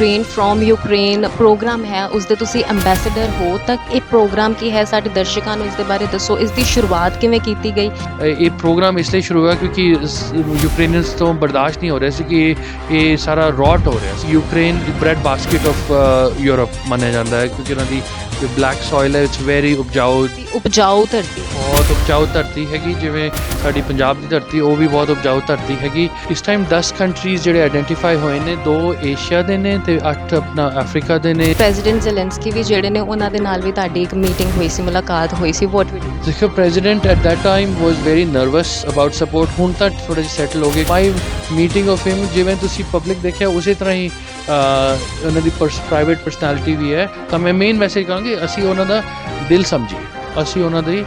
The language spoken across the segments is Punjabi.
ਗ੍ਰੇਨ ਫਰੋਮ ਯੂਕਰੇਨ ਪ੍ਰੋਗਰਾਮ ਹੈ ਉਸ ਦੇ ਤੁਸੀਂ ਐਮਬੈਸਡਰ ਹੋ, ਤਾਂ ਇਹ ਪ੍ਰੋਗਰਾਮ ਕੀ ਹੈ? ਸਾਡੇ ਦਰਸ਼ਕਾਂ ਨੂੰ ਇਸ ਦੇ ਬਾਰੇ ਦੱਸੋ ਇਸ ਦੀ ਸ਼ੁਰੂਆਤ ਕਿਵੇਂ ਕੀਤੀ ਗਈ? ਇਹ ਪ੍ਰੋਗਰਾਮ ਇਸ ਲਈ ਸ਼ੁਰੂ ਹੋਇਆ ਕਿਉਂਕਿ ਯੂਕਰੇਨੀਅਨਸ ਤੋਂ ਬਰਦਾਸ਼ਤ ਨਹੀਂ ਹੋ ਰਿਹਾ ਸੀ ਕਿ ਇਹ ਇਹ ਸਾਰਾ ਰੌਟ ਹੋ ਰਿਹਾ ਸੀ। Ukraine bread basket of Europe ਮੰਨਿਆ ਜਾਂਦਾ ਹੈ, ਕਿਉਂਕਿ ਉਹਨਾਂ ਦੀ ਜੋ ਬਲੈਕ ਸੋਇਲ ਹੈ ਇਟਸ ਵੈਰੀ ਉਪਜਾਊ ਉਪਜਾਊ ਧਰਤੀ। ਬਹੁਤ ਉਪਜਾਊ ਧਰਤੀ ਹੈਗੀ ਜਿਵੇਂ ਸਾਡੀ ਪੰਜਾਬ ਦੀ ਧਰਤੀ ਉਹ ਵੀ ਬਹੁਤ ਉਪਜਾਊ ਧਰਤੀ ਹੈਗੀ। ਇਸ ਟਾਈਮ 10 ਕੰਟਰੀਜ਼ ਜਿਹੜੇ ਆਇਡੈਂਟੀਫਾਈ ਹੋਏ ਨੇ ਦੋ ਏਸ਼ੀਆ ਦੇ ਨੇ ਤੇ 8 ਆਪਣਾ ਅਫਰੀਕਾ ਦੇ ਨੇ। ਪ੍ਰੈਜ਼ੀਡੈਂਟ ਜ਼ੈਲੈਂਸਕੀ ਵੀ ਜਿਹੜੇ ਨੇ ਉਹਨਾਂ ਦੇ ਨਾਲ ਵੀ ਤੁਹਾਡੀ ਇੱਕ ਮੀਟਿੰਗ ਹੋਈ ਸੀ ਮੁਲਾਕਾਤ ਹੋਈ ਸੀ ਵਾਟ ਦੇਖੋ president at that time was very nervous about support ਹੁਣ ਤਾਂ ਥੋੜੇ ਜਿਹਾ ਸੈਟਲ ਹੋ ਗਏ ਮਾਈ ਮੀਟਿੰਗ ਆਫ ਹਿਮ ਜਿਵੇਂ ਤੁਸੀਂ ਪਬਲਿਕ ਦੇਖਿਆ ਉਸੇ ਤਰ੍ਹਾਂ ਹੀ ਉਹਨਾਂ ਦੀ ਪ੍ਰਾਈਵੇਟ ਪਰਸਨੈਲਿਟੀ ਵੀ ਹੈ ਤਾਂ ਮੈਂ ਮੇਨ ਮੈਸੇਜ ਕਹਾਂਗੇ ਅਸੀਂ ਉਹਨਾਂ ਦਾ ਦਿਲ ਸਮਝੀਏ ਅਸੀਂ ਉਹਨਾਂ ਦੀ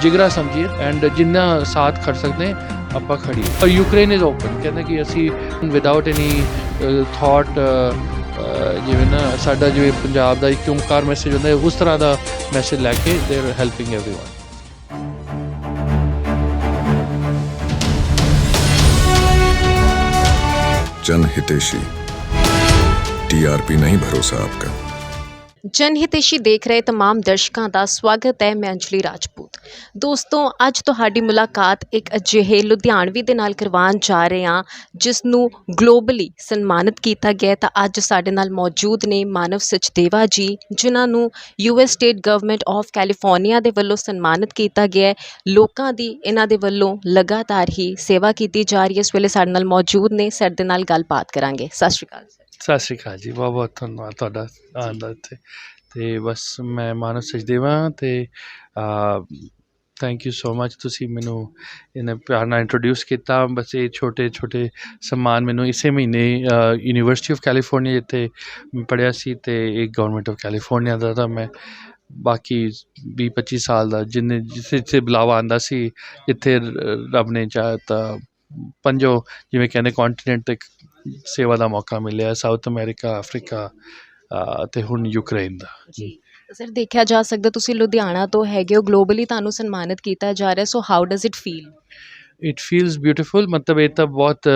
ਜਿਗਰਾ ਸਮਝੀਏ ਐਂਡ ਜਿੰਨਾ ਸਾਥ ਖੜ ਸਕਦੇ ਹਾਂ, ਆਪਾਂ ਖੜੀਏ ਔਰ ਯੂਕਰੇਨ ਇਜ਼ ਓਪਨ ਕਹਿੰਦੇ ਕਿ ਅਸੀਂ ਵਿਦਆਊਟ ਐਨੀ ਥਾਟ ਜਿਵੇਂ ਨਾ ਸਾਡਾ ਜਿਵੇਂ ਪੰਜਾਬ ਦਾ ਇੱਕ ਓਮਕਾਰ ਮੈਸੇਜ ਹੁੰਦਾ ਹੈ ਉਸ ਤਰ੍ਹਾਂ ਦਾ ਮੈਸੇਜ ਲੈ ਕੇ ਦੇ ਆਰ ਹੈਲਪਿੰਗ एवरीवन जन हितेशी टीआरपी नहीं भरोसा आपका ਜਨਹਿਤੇਸ਼ੀ ਦੇਖ ਰਹੇ तमाम ਦਰਸ਼ਕਾਂ ਦਾ ਸਵਾਗਤ ਹੈ ਮੈਂ ਅੰਜਲੀ ਰਾਜਪੂਤ ਦੋਸਤੋ ਅੱਜ ਤੁਹਾਡੀ ਮੁਲਾਕਾਤ ਇੱਕ ਅਜਿਹੇ ਲੁਧਿਆਣਵੀ ਦੇ ਨਾਲ ਕਰਵਾਉਣ ਜਾ ਰਹੇ ਹਾਂ ਜਿਸ ਨੂੰ ਗਲੋਬਲੀ ਸਨਮਾਨਿਤ ਕੀਤਾ ਗਿਆ ਹੈ। ਤਾਂ ਅੱਜ ਸਾਡੇ ਨਾਲ ਮੌਜੂਦ ਨੇ ਮਾਨਵ ਸਚਦੇਵਾ ਜੀ ਜਿਨ੍ਹਾਂ ਨੂੰ US state government of California ਦੇ ਵੱਲੋਂ ਸਨਮਾਨਿਤ ਕੀਤਾ ਗਿਆ ਹੈ ਲੋਕਾਂ ਦੀ ਇਹਨਾਂ ਦੇ ਵੱਲੋਂ ਲਗਾਤਾਰ ਹੀ ਸੇਵਾ ਕੀਤੀ ਜਾ ਰਹੀ ਹੈ ਇਸ ਵੇਲੇ ਸਾਡੇ ਨਾਲ ਮੌਜੂਦ ਨੇ ਸਰ ਦੇ ਨਾਲ ਗੱਲਬਾਤ ਕਰਾਂਗੇ ਸਤਿ ਸ਼੍ਰੀ ਅਕਾਲ ਸਰ ਸਤਿ ਸ਼੍ਰੀ ਅਕਾਲ ਜੀ, ਬਹੁਤ ਬਹੁਤ ਧੰਨਵਾਦ ਤੁਹਾਡਾ ਆਉਣ ਦਾ ਇੱਥੇ। ਅਤੇ ਬਸ ਮੈਂ ਮਾਨਵ ਸਚਦੇਵਾ ਅਤੇ ਥੈਂਕ ਯੂ ਸੋ ਮੱਚ ਤੁਸੀਂ ਮੈਨੂੰ ਇਹਨੇ ਪਿਆਰ ਨਾਲ ਇੰਟਰੋਡਿਊਸ ਕੀਤਾ। ਬਸ ਇਹ ਛੋਟੇ ਛੋਟੇ ਸਨਮਾਨ ਮੈਨੂੰ ਇਸੇ ਮਹੀਨੇ ਯੂਨੀਵਰਸਿਟੀ ਆਫ ਕੈਲੀਫੋਰਨੀਆ ਜਿੱਥੇ ਪੜ੍ਹਿਆ ਸੀ ਤੇ ਇੱਕ ਗਵਰਨਮੈਂਟ ਆਫ ਕੈਲੀਫੋਰਨੀਆ ਦਾ ਤਾਂ ਮੈਂ ਬਾਕੀ 20 25 ਸਾਲ ਦਾ ਜਿੰਨੇ, ਜਿੱਥੇ ਜਿੱਥੇ ਬੁਲਾਵਾ ਆਂਦਾ ਸੀ, ਇੱਥੇ ਰੱਬ ਨੇ ਚਾਹਿਆ ਤਾਂ ਪੰਜੋ ਜਿਵੇਂ ਕਹਿੰਦੇ ਕੰਟੀਨੈਂਟ ਤੇ ਸੇਵਾ ਦਾ ਮੌਕਾ ਮਿਲਿਆ ਸਾਊਥ ਅਮਰੀਕਾ ਅਫਰੀਕਾ ਅ, ਤੇ ਹੁਣ ਯੂਕਰੇਨ ਦਾ। ਜੀ ਸਰ ਦੇਖਿਆ ਜਾ ਸਕਦਾ ਤੁਸੀਂ ਲੁਧਿਆਣਾ ਤੋਂ ਹੈਗੇ ਹੋ ਗਲੋਬਲੀ ਤੁਹਾਨੂੰ ਸਨਮਾਨਿਤ ਕੀਤਾ ਜਾ ਰਿਹਾ so how does it feel it feels beautiful ਮਤਲਬ ਇਹ ਤਾਂ ਬਹੁਤ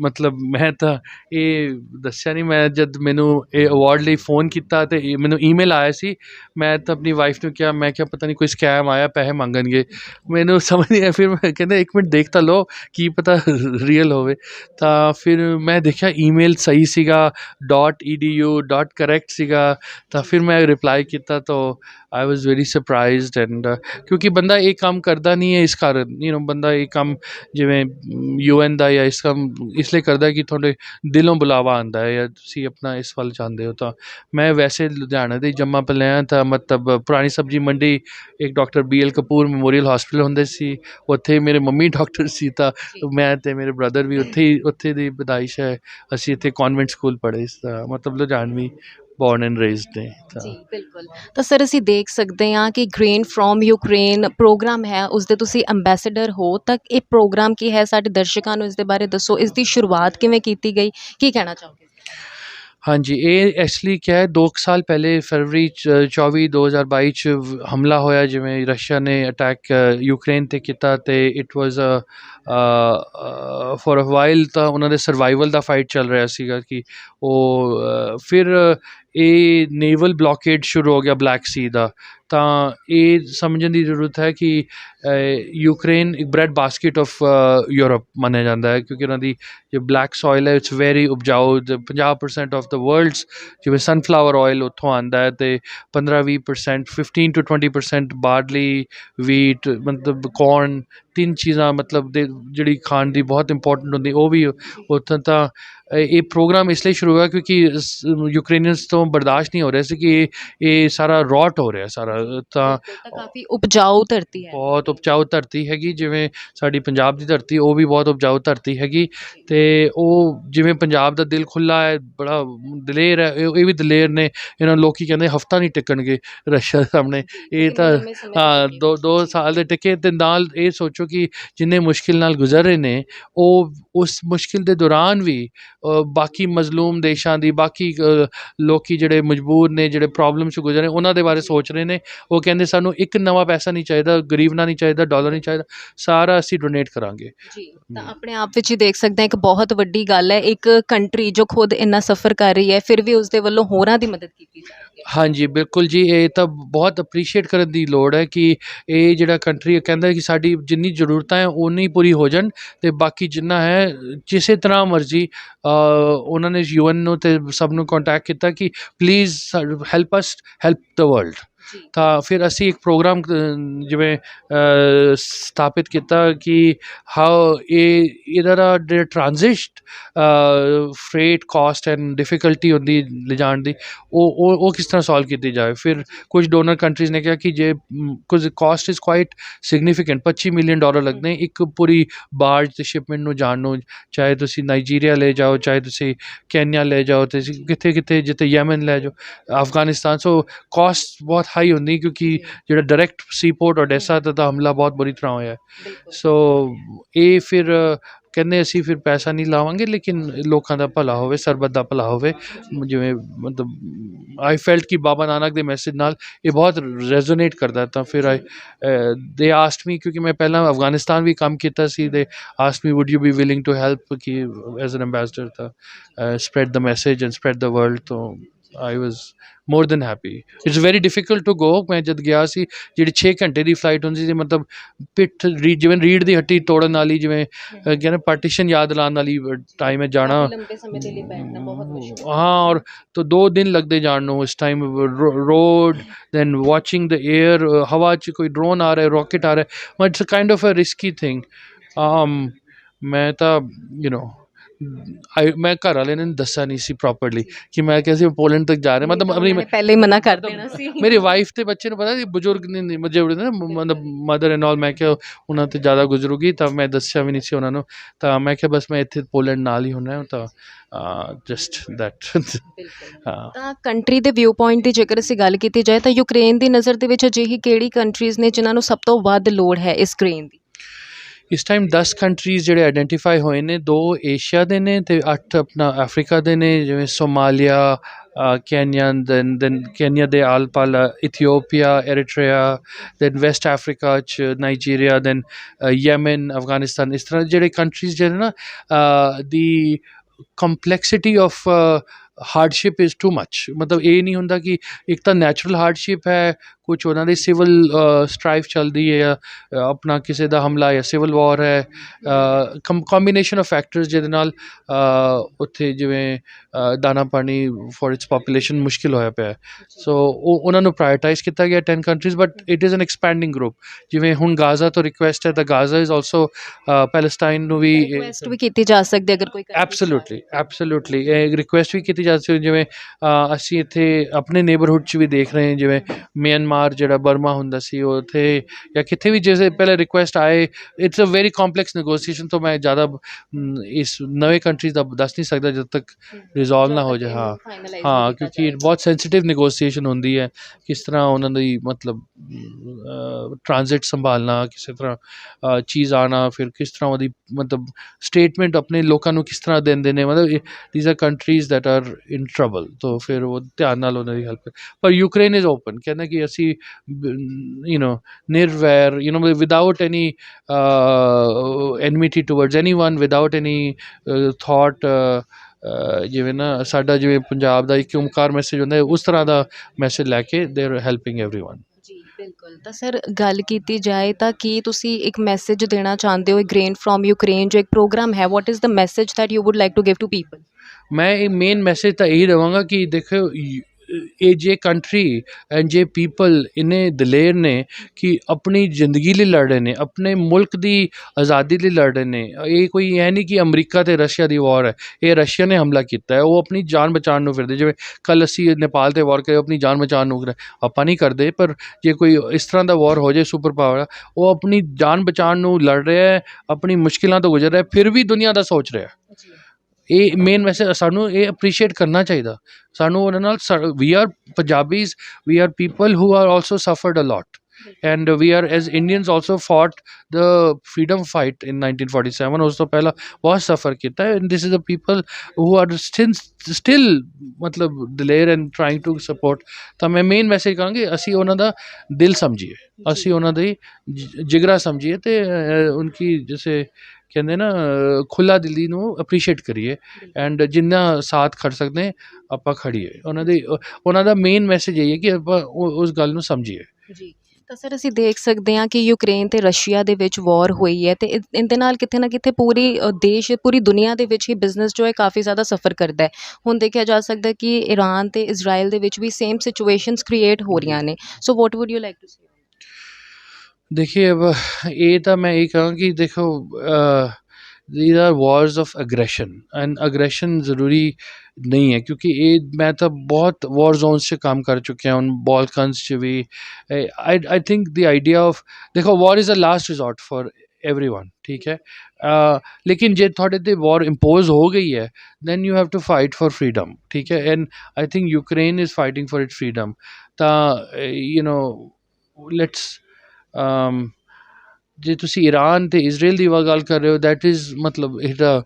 ਮਤਲਬ ਮੈਂ ਤਾਂ ਇਹ ਦੱਸਿਆ ਨਹੀਂ ਮੈਂ ਜਦ ਮੈਨੂੰ ਇਹ ਅਵਾਰਡ ਲਈ ਫੋਨ ਕੀਤਾ ਤੇ ਮੈਨੂੰ ਈਮੇਲ ਆਇਆ ਸੀ, ਮੈਂ ਤਾਂ ਆਪਣੀ ਵਾਈਫ ਨੂੰ ਕਿਹਾ, ਮੈਂ ਕਿਹਾ ਪਤਾ ਨਹੀਂ ਕੋਈ ਸਕੈਮ ਆਇਆ, ਪੈਸੇ ਮੰਗਣਗੇ। ਮੈਨੂੰ ਸਮਝ ਨਹੀਂ ਆਇਆ, ਫਿਰ ਮੈਂ ਕਹਿੰਦਾ ਇੱਕ ਮਿੰਟ ਦੇਖ ਤਾਂ ਲਓ, ਕੀ ਪਤਾ ਰੀਅਲ ਹੋਵੇ। ਤਾਂ ਫਿਰ ਮੈਂ ਦੇਖਿਆ ਈਮੇਲ ਸਹੀ ਸੀਗਾ .edu .correct ਸੀਗਾ, ਤਾਂ ਫਿਰ ਮੈਂ ਰਿਪਲਾਈ ਕੀਤਾ ਤਾਂ I was very surprised and ਕਿਉਂਕਿ ਬੰਦਾ ਇਹ ਕੰਮ ਕਰਦਾ ਨਹੀਂ ਹੈ ਇਸ ਕਾਰਨ ਯੂ نو ਬੰਦਾ ਇਹ ਕੰਮ ਜਿਵੇਂ ਯੂਐਨ ਦਾ ਜਾਂ ਇਸ ਕੰਮ ਇਸ ਲਈ ਕਰਦਾ ਕਿ ਤੁਹਾਡੇ ਦਿਲੋਂ ਬੁਲਾਵਾ ਆਂਦਾ ਹੈ ਜਾਂ ਤੁਸੀਂ ਆਪਣਾ ਇਸ ਵੱਲ ਚਾਹੁੰਦੇ ਹੋ ਤਾਂ ਮੈਂ ਵੈਸੇ ਲੁਧਿਆਣਾ ਦੇ ਜੰਮਾ ਪਲਿਆ ਤਾਂ ਮਤਲਬ ਪੁਰਾਣੀ ਸਬਜ਼ੀ ਮੰਡੀ ਇੱਕ doctor B L Kapoor memorial hospital ਹੁੰਦੇ ਸੀ ਉੱਥੇ ਮੇਰੇ ਮੰਮੀ ਡਾਕਟਰ ਸੀ ਤਾਂ ਮੈਂ ਤੇ ਮੇਰੇ ਬ੍ਰਦਰ ਵੀ ਉੱਥੇ ਹੀ ਉੱਥੇ ਦੀ ਵਿਦਾਇਸ਼ ਹੈ ਅਸੀਂ ਇੱਥੇ ਕਨਵੈਂਟ ਸਕੂਲ ਪੜ੍ਹੇ ਮਤਲਬ ਲੁਧਿਆਣਵੀ ਬੋਰਨ ਐਂਡ ਰੇਜ਼ਡ ਨੇ ਤਾਂ ਜੀ ਬਿਲਕੁਲ। ਤਾਂ ਸਰ ਅਸੀਂ ਦੇਖ ਸਕਦੇ ਹਾਂ ਕਿ ਗ੍ਰੇਨ ਫਰੋਮ ਯੂਕਰੇਨ ਪ੍ਰੋਗਰਾਮ ਹੈ ਉਸ ਦੇ ਤੁਸੀਂ ਐਮਬੈਸਡਰ ਹੋ ਤਾਂ ਇਹ ਪ੍ਰੋਗਰਾਮ ਕੀ ਹੈ? ਸਾਡੇ ਦਰਸ਼ਕਾਂ ਨੂੰ ਇਸ ਦੇ ਬਾਰੇ ਦੱਸੋ। ਇਸ ਦੀ ਸ਼ੁਰੂਆਤ ਕਿਵੇਂ ਕੀਤੀ ਗਈ? ਕੀ ਕਹਿਣਾ ਚਾਹੋਗੇ? ਹਾਂਜੀ ਇਹ ਐਕਚੁਅਲੀ ਕਿਆ ਹੈ? 2 ਸਾਲ ਪਹਿਲੇ ਫਰਵਰੀ ਚ- 24 2022 ਚ ਹਮਲਾ ਹੋਇਆ ਜਿਵੇਂ ਰਸ਼ੀਆ ਨੇ ਅਟੈਕ ਯੂਕਰੇਨ ਤੇ ਕੀਤਾ ਤੇ it was for a while ਤਾਂ ਉਹਨਾਂ ਦੇ ਸਰਵਾਈਵਲ ਦਾ ਫਾਈਟ ਚੱਲ ਰਿਹਾ ਸੀਗਾ ਕਿ ਉਹ ਅ, ਫਿਰ ਇਹ ਨੇਵਲ ਬਲੌਕੇਡ ਸ਼ੁਰੂ ਹੋ ਗਿਆ ਬਲੈਕ ਸੀ ਦਾ। ਤਾਂ ਇਹ ਸਮਝਣ ਦੀ ਜ਼ਰੂਰਤ ਹੈ ਕਿ ਯੂਕਰੇਨ ਇੱਕ ਬ੍ਰੈਡ ਬਾਸਕਟ ਆਫ ਯੂਰਪ ਮੰਨਿਆ ਜਾਂਦਾ ਹੈ, ਕਿਉਂਕਿ ਉਹਨਾਂ ਦੀ ਜੋ ਬਲੈਕ ਸੋਇਲ ਹੈ ਇਟਸ ਵੈਰੀ ਉਪਜਾਊ the 50% ਆਫ ਦਾ ਵਰਲਡਸ ਜਿਵੇਂ ਸਨਫਲਾਵਰ ਆਇਲ ਉੱਥੋਂ ਆਂਦਾ ਹੈ, ਤੇ 15-20% 15 ਟੂ 20% ਬਾਰਲੀ ਵੀਟ ਮਤਲਬ ਕੌਰਨ ਤਿੰਨ ਚੀਜ਼ਾਂ ਮਤਲਬ ਦੇ, ਜਿਹੜੀ ਖਾਣ ਦੀ ਬਹੁਤ ਇੰਪੋਰਟੈਂਟ ਹੁੰਦੀ, ਉਹ ਵੀ ਉੱਥੋਂ ਤਾਂ ਇਹ ਪ੍ਰੋਗਰਾਮ ਇਸ ਲਈ ਸ਼ੁਰੂ ਹੋਇਆ ਕਿਉਂਕਿ ਯੂਕਰੇਨੀਅਨਸ ਤੋਂ ਬਰਦਾਸ਼ਤ ਨਹੀਂ ਹੋ ਰਿਹਾ ਸੀ ਕਿ ਇਹ ਸਾਰਾ ਰੌਟ ਹੋ ਰਿਹਾ ਸਾਰਾ ਤਾਂ ਕਾਫੀ ਉਪਜਾਊ ਧਰਤੀ ਹੈ। ਬਹੁਤ ਉਪਜਾਊ ਧਰਤੀ ਹੈਗੀ ਜਿਵੇਂ ਸਾਡੀ ਪੰਜਾਬ ਦੀ ਧਰਤੀ ਉਹ ਵੀ ਬਹੁਤ ਉਪਜਾਊ ਧਰਤੀ ਹੈਗੀ ਤੇ ਉਹ ਜਿਵੇਂ ਪੰਜਾਬ ਦਾ ਦਿਲ ਖੁੱਲਾ ਹੈ ਬੜਾ ਦਲੇਰ ਹੈ ਇਹ ਵੀ ਦਲੇਰ ਨੇ ਇਹਨਾਂ ਲੋਕੀ ਕਹਿੰਦੇ ਹਫਤਾ ਨਹੀਂ ਟਿਕਣਗੇ ਰਸ਼ੀਆ ਸਾਹਮਣੇ ਇਹ ਤਾਂ ਹਾਂ ਦੋ ਦੋ ਸਾਲ ਦੇ ਟਿਕੇ ਤੇ ਨਾਲ ਇਹ ਸੋਚੋ ਕਿ ਜਿੰਨੇ ਮੁਸ਼ਕਿਲ ਨਾਲ ਗੁਜ਼ਰ ਰਹੇ ਨੇ ਉਹ ਉਸ ਮੁਸ਼ਕਿਲ ਦੇ ਦੌਰਾਨ ਵੀ ਬਾਕੀ ਮਜ਼ਲੂਮ ਦੇਸ਼ਾਂ ਦੀ ਬਾਕੀ ਲੋਕੀ ਜਿਹੜੇ ਮਜਬੂਰ ਨੇ ਜਿਹੜੇ ਪ੍ਰੋਬਲਮ 'ਚ ਗੁਜ਼ਰੇ ਉਹਨਾਂ ਦੇ ਬਾਰੇ ਸੋਚ ਰਹੇ ਨੇ। ਉਹ ਕਹਿੰਦੇ ਸਾਨੂੰ ਇੱਕ ਨਵਾਂ ਪੈਸਾ ਨਹੀਂ ਚਾਹੀਦਾ ਗਰੀਬਨਾ ਨਹੀਂ ਚਾਹੀਦਾ ਡਾਲਰ ਨਹੀਂ ਚਾਹੀਦਾ ਸਾਰਾ ਅਸੀਂ ਡੋਨੇਟ ਕਰਾਂਗੇ। ਜੀ ਤਾਂ ਆਪਣੇ ਆਪ ਵਿੱਚ ਹੀ ਦੇਖ ਸਕਦੇ ਹਾਂ ਇੱਕ ਬਹੁਤ ਵੱਡੀ ਗੱਲ ਹੈ ਇੱਕ ਕੰਟਰੀ ਜੋ ਖੁਦ ਇੰਨਾ ਸਫਰ ਕਰ ਰਹੀ ਹੈ ਫਿਰ ਵੀ ਉਸ ਦੇ ਵੱਲੋਂ ਹੋਰਾਂ ਦੀ ਮਦਦ ਕੀਤੀ ਜਾ ਰਹੀ ਹੈ ਹਾਂਜੀ ਬਿਲਕੁਲ ਜੀ ਇਹ ਤਾਂ ਬਹੁਤ ਅਪਰੀਸ਼ੀਏਟ ਕਰਨ ਦੀ ਲੋੜ ਹੈ ਕਿ ਇਹ ਜਿਹੜਾ ਕੰਟਰੀ ਕਹਿੰਦਾ ਕਿ ਸਾਡੀ ਜਿੰਨੀ ਜ਼ਰੂਰਤਾਂ ਹੈ ਉਨੀ ਪੂਰੀ ਹੋ ਜਾਣ ਤੇ ਬਾਕੀ ਜਿੰਨਾ ਹੈ ਕਿਸੇ ਤਰ੍ਹਾਂ ਮਰਜ਼ੀ ਉਹਨਾਂ ਨੇ ਯੂਐਨ ਨੂੰ ਅਤੇ ਸਭ ਨੂੰ ਕੰਟੈਕਟ ਕੀਤਾ ਕਿ please help us help the world ਤਾਂ ਫਿਰ ਅਸੀਂ ਇੱਕ ਪ੍ਰੋਗਰਾਮ ਜਿਵੇਂ ਸਥਾਪਿਤ ਕੀਤਾ ਕਿ ਹਾਊ ਇਹ ਇਹਦਾ ਦਾ ਜਿਹੜਾ transit freight cost and difficulty ਹੁੰਦੀ ਲਿਜਾਣ ਦੀ ਉਹ ਉਹ ਉਹ ਕਿਸ ਤਰ੍ਹਾਂ ਸੋਲਵ ਕੀਤੀ ਜਾਵੇ? ਫਿਰ ਕੁਝ ਡੋਨਰ ਕੰਟਰੀਜ਼ ਨੇ ਕਿਹਾ ਕਿ ਜੇ ਕੁਝ cost is quite significant 25 million dollar ਲੱਗਦੇ ਇੱਕ ਪੂਰੀ ਬਾਰਜ ਤੇ ਸ਼ਿਪਮੈਂਟ ਨੂੰ ਜਾਣ ਨੂੰ ਚਾਹੇ ਤੁਸੀਂ ਨਾਈਜੀਰੀਆ ਲੈ ਜਾਓ ਚਾਹੇ ਤੁਸੀਂ ਕੈਨਿਆ ਲੈ ਜਾਓ ਤੇ ਕਿੱਥੇ ਕਿੱਥੇ ਜਿੱਥੇ ਯਮਨ ਲੈ ਜਾਓ ਅਫਗਾਨਿਸਤਾਨ ਸੋ ਕਾਸਟ ਬਹੁਤ ਹਾਈ ਹੁੰਦੀ ਕਿਉਂਕਿ ਜਿਹੜਾ ਡਾਇਰੈਕਟ ਸੀਪੋਰਟ ਔਡੈਸਾ ਤੇ ਤਾਂ ਹਮਲਾ ਬਹੁਤ ਬੁਰੀ ਤਰ੍ਹਾਂ ਹੋਇਆ ਹੈ। ਬਿਲਕੁਲ ਸੋ ਇਹ ਫਿਰ ਅ, ਕਹਿੰਦੇ ਅਸੀਂ ਫਿਰ ਪੈਸਾ ਨਹੀਂ ਲਾਵਾਂਗੇ ਲੇਕਿਨ ਲੋਕਾਂ ਦਾ ਭਲਾ ਹੋਵੇ ਸਰਬਤ ਦਾ ਭਲਾ ਹੋਵੇ ਜਿਵੇਂ ਮਤਲਬ ਆਈ ਫੈਲਟ ਕਿ ਬਾਬਾ ਨਾਨਕ ਦੇ ਮੈਸੇਜ ਨਾਲ ਇਹ ਬਹੁਤ ਰੈਜ਼ੋਨੇਟ ਕਰਦਾ ਤਾਂ ਫਿਰ ਆਈ ਦੇ ਆਸਟ ਮੀ ਕਿਉਂਕਿ ਮੈਂ ਪਹਿਲਾਂ ਅਫਗਾਨਿਸਤਾਨ ਵੀ ਕੰਮ ਕੀਤਾ ਸੀ they asked me would you be willing to help ਕਿ as an ambassador to spread the message and spread the world ਤੋਂ I was more than happy it's very difficult to go میں جب گیا سی جی چھ گھنٹے کی فلائٹ ہوں مطلب پٹ جی ریڑھ کی ہٹی توڑن جی پارٹیشن یاد لان والی ٹائم ہے جانا۔ ہاں اور تو دو دن لگتے جان نو اس time road then watching the air ہوا چ کوئی ڈرون آ رہا ہے راکٹ آ رہا ہے۔ It's kind of a risky thing میں تو یو نو ਮੈਂ ਘਰ ਵਾਲੇ ਨੇ ਦੱਸਿਆ ਨਹੀਂ ਸੀ ਪ੍ਰੋਪਰਲੀ ਕਿ ਮੈਂ ਕਿਹਾ ਪੋਲੈਂਡ ਤੱਕ ਜਾ ਰਿਹਾ ਮਤਲਬ ਆਪਣੀ ਪਹਿਲੇ ਹੀ ਮਨਾ ਕਰ ਦੇਣਾ ਸੀ। ਮੇਰੀ ਵਾਈਫ ਤੇ ਬੱਚੇ ਨੂੰ ਪਤਾ ਸੀ ਬਜ਼ੁਰਗ ਨੇ ਨਹੀਂ ਨਾ ਮਤਲਬ ਮਦਰ ਐਂਡ ਆਲ ਮੈਂ ਕਿਹਾ ਉਹਨਾਂ ਤੇ ਜ਼ਿਆਦਾ ਗੁਜ਼ਰੂਗੀ ਤਾਂ ਮੈਂ ਦੱਸਿਆ ਵੀ ਨਹੀਂ ਸੀ ਉਹਨਾਂ ਨੂੰ। ਤਾਂ ਮੈਂ ਕਿਹਾ ਬਸ ਮੈਂ ਇੱਥੇ ਪੋਲੈਂਡ ਨਾਲ ਹੀ ਹੋਣਾ ਤਾਂ ਜਸਟ ਦੈਟ ਤਾਂ ਕੰਟਰੀ ਦੇ ਵਿਊ ਪੁਆਇੰਟ ਦੀ ਜੇਕਰ ਅਸੀਂ ਗੱਲ ਕੀਤੀ ਜਾਏ ਤਾਂ ਯੂਕਰੇਨ ਦੀ ਨਜ਼ਰ ਦੇ ਵਿੱਚ ਅਜਿਹੀ ਕਿਹੜੀ ਕੰਟਰੀਜ਼ ਨੇ ਜਿਨ੍ਹਾਂ ਨੂੰ ਸਭ ਤੋਂ ਵੱਧ ਲੋੜ ਹੈ ਇਸ ਗ੍ਰੇਨ ਦੀ? ਇਸ ਟਾਈਮ 10 ਕੰਟਰੀਜ਼ ਜਿਹੜੇ ਆਇਡੈਂਟੀਫਾਈ ਹੋਏ ਨੇ, ਦੋ ਏਸ਼ੀਆ ਦੇ ਨੇ ਤੇ ਅੱਠ ਆਪਣਾ ਅਫਰੀਕਾ ਦੇ ਨੇ, ਜਿਵੇਂ Somalia Kenya then then Kenya ਦੇ ਆਲਪਾਲ Ethiopia Eritrea then West Africa ਚ ਨਾਈਜੀਰੀਆ ਦੈਨ ਯਮਨ ਅਫਗਾਨਿਸਤਾਨ ਇਸ ਤਰ੍ਹਾਂ ਜਿਹੜੇ ਕੰਟਰੀਜ਼ ਜਿਹੜੇ ਨਾ the complexity of hardship is too much ਮਤਲਬ ਇਹ ਨਹੀਂ ਹੁੰਦਾ ਕਿ ਇੱਕ ਤਾਂ ਨੈਚੁਰਲ ਹਾਰਡਸ਼ਿਪ ਹੈ ਕੁਝ ਉਹਨਾਂ ਦੀ ਸਿਵਲ ਸਟ੍ਰਾਈਫ ਚੱਲਦੀ ਹੈ ਜਾਂ ਆਪਣਾ ਕਿਸੇ ਦਾ ਹਮਲਾ ਜਾਂ ਸਿਵਲ ਵਾਰ ਹੈ ਕੰਬੀਨੇਸ਼ਨ ਆਫ ਫੈਕਟਰਸ ਜਿਹਦੇ ਨਾਲ ਉੱਥੇ ਜਿਵੇਂ ਦਾਣਾ ਪਾਣੀ ਫॉर ਇਟਸ ਪੋਪੂਲੇਸ਼ਨ ਮੁਸ਼ਕਿਲ ਹੋਇਆ ਪਿਆ ਸੋ ਉਹ ਉਹਨਾਂ ਨੂੰ ਪ੍ਰਾਇੋਰਟਾਈਜ਼ ਕੀਤਾ ਗਿਆ 10 countries but it is an expanding group ਜਿਵੇਂ ਹੁਣ ਗਾਜ਼ਾ ਤੋਂ ਰਿਕੁਐਸਟ ਹੈ ਤਾਂ ਗਾਜ਼ਾ ਇਜ਼ ਆਲਸੋ ਪੈਲੇਸਟਾਈਨ ਨੂੰ ਵੀ ਰਿਕੁਐਸਟ ਵੀ ਕੀਤੀ ਜਾ ਸਕਦੀ ਅਗਰ ਕੋਈ ਐਬਸੋਲੂਟਲੀ ਐਬਸੋਲੂਟਲੀ ਇਹ ਰਿਕੁਐਸਟ ਵੀ ਕੀਤੀ ਜਾ ਸਕਦੀ ਹੈ ਜਿਵੇਂ ਅਸੀਂ ਇੱਥੇ ਆਪਣੇ ਨੇਬਰਹੁੱਡ 'ਚ ਵੀ ਦੇਖ ਰਹੇ ਹਾਂ ਜਿਵੇਂ ਮਿਆਂਮਾਰ ਜਿਹੜਾ ਬਰਮਾ ਹੁੰਦਾ ਸੀ ਉੱਥੇ ਜਾਂ ਕਿੱਥੇ ਵੀ ਜਿਵੇਂ ਪਹਿਲੇ ਰਿਕੁਐਸਟ ਆਏ it's a very complex negotiation ਤੋਂ ਮੈਂ ਜ਼ਿਆਦਾ ਇਸ ਨਵੇਂ ਕੰਟਰੀਜ਼ ਦਾ ਦੱਸ ਨਹੀਂ ਸਕਦਾ ਜਦ ਤੱਕ ਰਿਜ਼ੋਲਵ ਨਾ ਹੋ ਜਾਏ ਹਾਂ ਹਾਂ ਕੀਤਾ ਕਿਉਂਕਿ। ਬਹੁਤ ਸੈਂਸਿਟਿਵ ਨੈਗੋਸੀਏਸ਼ਨ ਹੁੰਦੀ ਹੈ ਕਿਸ ਤਰ੍ਹਾਂ ਉਹਨਾਂ ਦੀ ਮਤਲਬ ਟ੍ਰਾਂਜ਼ਿਟ ਸੰਭਾਲਣਾ ਕਿਸੇ ਤਰ੍ਹਾਂ ਚੀਜ਼ ਆਣਾ ਫਿਰ ਕਿਸ ਤਰ੍ਹਾਂ ਉਹਦੀ ਮਤਲਬ ਸਟੇਟਮੈਂਟ ਆਪਣੇ ਲੋਕਾਂ ਨੂੰ ਕਿਸ ਤਰ੍ਹਾਂ ਦਿੰਦੇ ਨੇ ਮਤਲਬ these are countries that are in trouble ਤੋਂ ਫਿਰ ਉਹ ਧਿਆਨ ਨਾਲ ਉਹਨਾਂ ਦੀ ਹੈਲਪ ਪਰ ਯੂਕਰੇਨ ਇਜ਼ ਓਪਨ ਕਹਿੰਦਾ ਕਿ ਅਸੀਂ you know Nirvair you know without any enmity towards anyone without any thought ਜਿਵੇਂ ਨਾ ਸਾਡਾ ਜਿਵੇਂ ਪੰਜਾਬ ਦਾ ਇੱਕ ਓਮਕਾਰ ਮੈਸੇਜ ਹੁੰਦਾ ਹੈ ਉਸ ਤਰ੍ਹਾਂ ਦਾ ਮੈਸੇਜ ਲੈ ਕੇ ਦੇ ਆਰ ਹੈਲਪਿੰਗ एवरीवन ਜੀ ਬਿਲਕੁਲ। ਤਾਂ ਸਰ, ਗੱਲ ਕੀਤੀ ਜਾਏ ਤਾਂ ਕੀ ਤੁਸੀਂ ਇੱਕ ਮੈਸੇਜ ਦੇਣਾ ਚਾਹੁੰਦੇ ਹੋ ਗ੍ਰੇਨ ਫਰੋਮ ਯੂਕਰੇਨ ਜੋ ਇੱਕ ਪ੍ਰੋਗਰਾਮ ਹੈ? What is the message that you would like to give to people ਮੈਂ ਇਹ ਮੇਨ ਮੈਸੇਜ ਤਾਂ ਇਹੀ ਦੇਵਾਂਗਾ ਕਿ ਦੇਖੋ ਇਹ ਜੇ ਕੰਟਰੀ ਐਂਡ ਜੇ ਪੀਪਲ ਇੰਨੇ ਦਲੇਰ ਨੇ ਕਿ ਆਪਣੀ ਜ਼ਿੰਦਗੀ ਲਈ ਲੜ ਰਹੇ ਨੇ, ਆਪਣੇ ਮੁਲਕ ਦੀ ਆਜ਼ਾਦੀ ਲਈ ਲੜ ਰਹੇ ਨੇ, ਇਹ ਕੋਈ ਇਹ ਨਹੀਂ ਕਿ ਅਮਰੀਕਾ ਤੇ ਰਸ਼ੀਆ ਦੀ ਵਾਰ ਹੈ, ਇਹ ਰਸ਼ੀਆ ਨੇ ਹਮਲਾ ਕੀਤਾ ਹੈ, ਉਹ ਆਪਣੀ ਜਾਨ ਬਚਾਉਣ ਨੂੰ ਫਿਰਦੇ, ਜਿਵੇਂ ਕੱਲ ਅਸੀਂ ਨੇਪਾਲ ਤੇ ਵਾਰ ਕਰੇ ਆਪਣੀ ਜਾਨ ਬਚਾਉਣ ਨੂੰ ਆਪਾਂ ਨਹੀਂ ਕਰਦੇ, ਪਰ ਜੇ ਕੋਈ ਇਸ ਤਰ੍ਹਾਂ ਦਾ ਵਾਰ ਹੋ ਜਾਏ ਸੁਪਰ ਪਾਵਰ ਉਹ ਆਪਣੀ ਜਾਨ ਬਚਾਉਣ ਨੂੰ ਲੜ ਰਿਹਾ ਹੈ, ਆਪਣੀ ਮੁਸ਼ਕਿਲਾਂ ਤੋਂ ਗੁਜ਼ਰ ਰਿਹਾ ਫਿਰ ਵੀ ਦੁਨੀਆ ਦਾ ਸੋਚ ਰਿਹਾ ਇਹ ਮੇਨ ਮੈਸੇਜ ਸਾਨੂੰ ਇਹ ਅਪਰੀਸ਼ੀਏਟ ਕਰਨਾ ਚਾਹੀਦਾ। ਸਾਨੂੰ ਉਹਨਾਂ ਨਾਲ we are Punjabis we are people who are also suffered a lot and we are as Indians also fought the freedom fight in 1947 ਉਸ ਤੋਂ ਪਹਿਲਾਂ ਬਹੁਤ ਸਫਰ ਕੀਤਾ। ਹੈ and this is the people who are ਮਤਲਬ ਦਲੇਰ ਐਂਡ trying ਟੂ ਸਪੋਰਟ ਤਾਂ ਮੈਂ ਮੇਨ ਮੈਸੇਜ ਕਹਾਂਗੇ ਅਸੀਂ ਉਹਨਾਂ ਦਾ ਦਿਲ ਸਮਝੀਏ। ਅਸੀਂ ਉਹਨਾਂ ਦੀ ਜਿਗਰਾ ਸਮਝੀਏ ਤੇ ਅ, ਉਨਕੀ ਜਿਵੇਂ ਕਹਿੰਦੇ ਨਾ ਖੁੱਲਾ ਦਿਲੀ ਨੂੰ ਅਪਰੀਸ਼ੀਏਟ ਕਰੀਏ ਐਂਡ ਜਿੰਨਾ ਸਾਥ ਖੜ ਸਕਦੇ ਆਪਾਂ ਖੜੀਏ। ਉਹਨਾਂ ਦੀ ਉਹਨਾਂ ਦਾ ਮੇਨ ਮੈਸੇਜ ਇਹ ਹੈ ਕਿ ਆਪਾਂ ਉਸ ਗੱਲ ਨੂੰ ਸਮਝੀਏ। ਜੀ। ਤਾਂ ਸਰ ਅਸੀਂ ਦੇਖ ਸਕਦੇ ਹਾਂ ਕਿ ਯੂਕਰੇਨ ਤੇ ਰਸ਼ੀਆ ਦੇ ਵਿੱਚ ਵਾਰ ਹੋਈ ਹੈ ਤੇ ਇਹਦੇ ਨਾਲ ਕਿਤੇ ਨਾ ਕਿਤੇ ਪੂਰੀ ਦੇਸ਼ ਪੂਰੀ ਦੁਨੀਆ ਦੇ ਵਿੱਚ ਹੀ ਬਿਜ਼ਨਸ ਜੋ ਹੈ ਕਾਫੀ ਜ਼ਿਆਦਾ ਸਫਰ ਕਰਦਾ ਹੈ। ਹੁਣ ਦੇਖਿਆ ਜਾ ਸਕਦਾ ਕਿ ਈਰਾਨ ਤੇ ਇਜ਼ਰਾਈਲ ਦੇ ਵਿੱਚ ਵੀ ਸੇਮ ਸਿਚੁਏਸ਼ਨਸ ਕ੍ਰੀਏਟ ਹੋ ਰਹੀਆਂ ਨੇ। So what would you like to say دیکھیے، اب یہ تو میں یہ کہوں کہ دیکھو these are wars of aggression and aggression ضروری نہیں ہے، کیونکہ یہ میں تو بہت وار زونس سے کام کر چکے ہیں، ان بالکنس سے بھی۔ I think the idea of دیکھو war is a last resort for everyone one ٹھیک ہے۔ لیکن جی تھوڑے دے وار امپوز ہو گئی ہے then you have to fight for freedom ٹھیک ہے۔ And I think Ukraine is fighting for it freedom تا یو نو لیٹس Um, ਜੇ ਤੁਸੀਂ ਈਰਾਨ ਤੇ ਇਜ਼ਰਾਈਲ ਦੀ ਵਾ ਗੱਲ ਕਰ ਰਹੇ ਹੋ ਦੈਟ ਇਜ਼ ਮਤਲਬ ਇਹਦਾ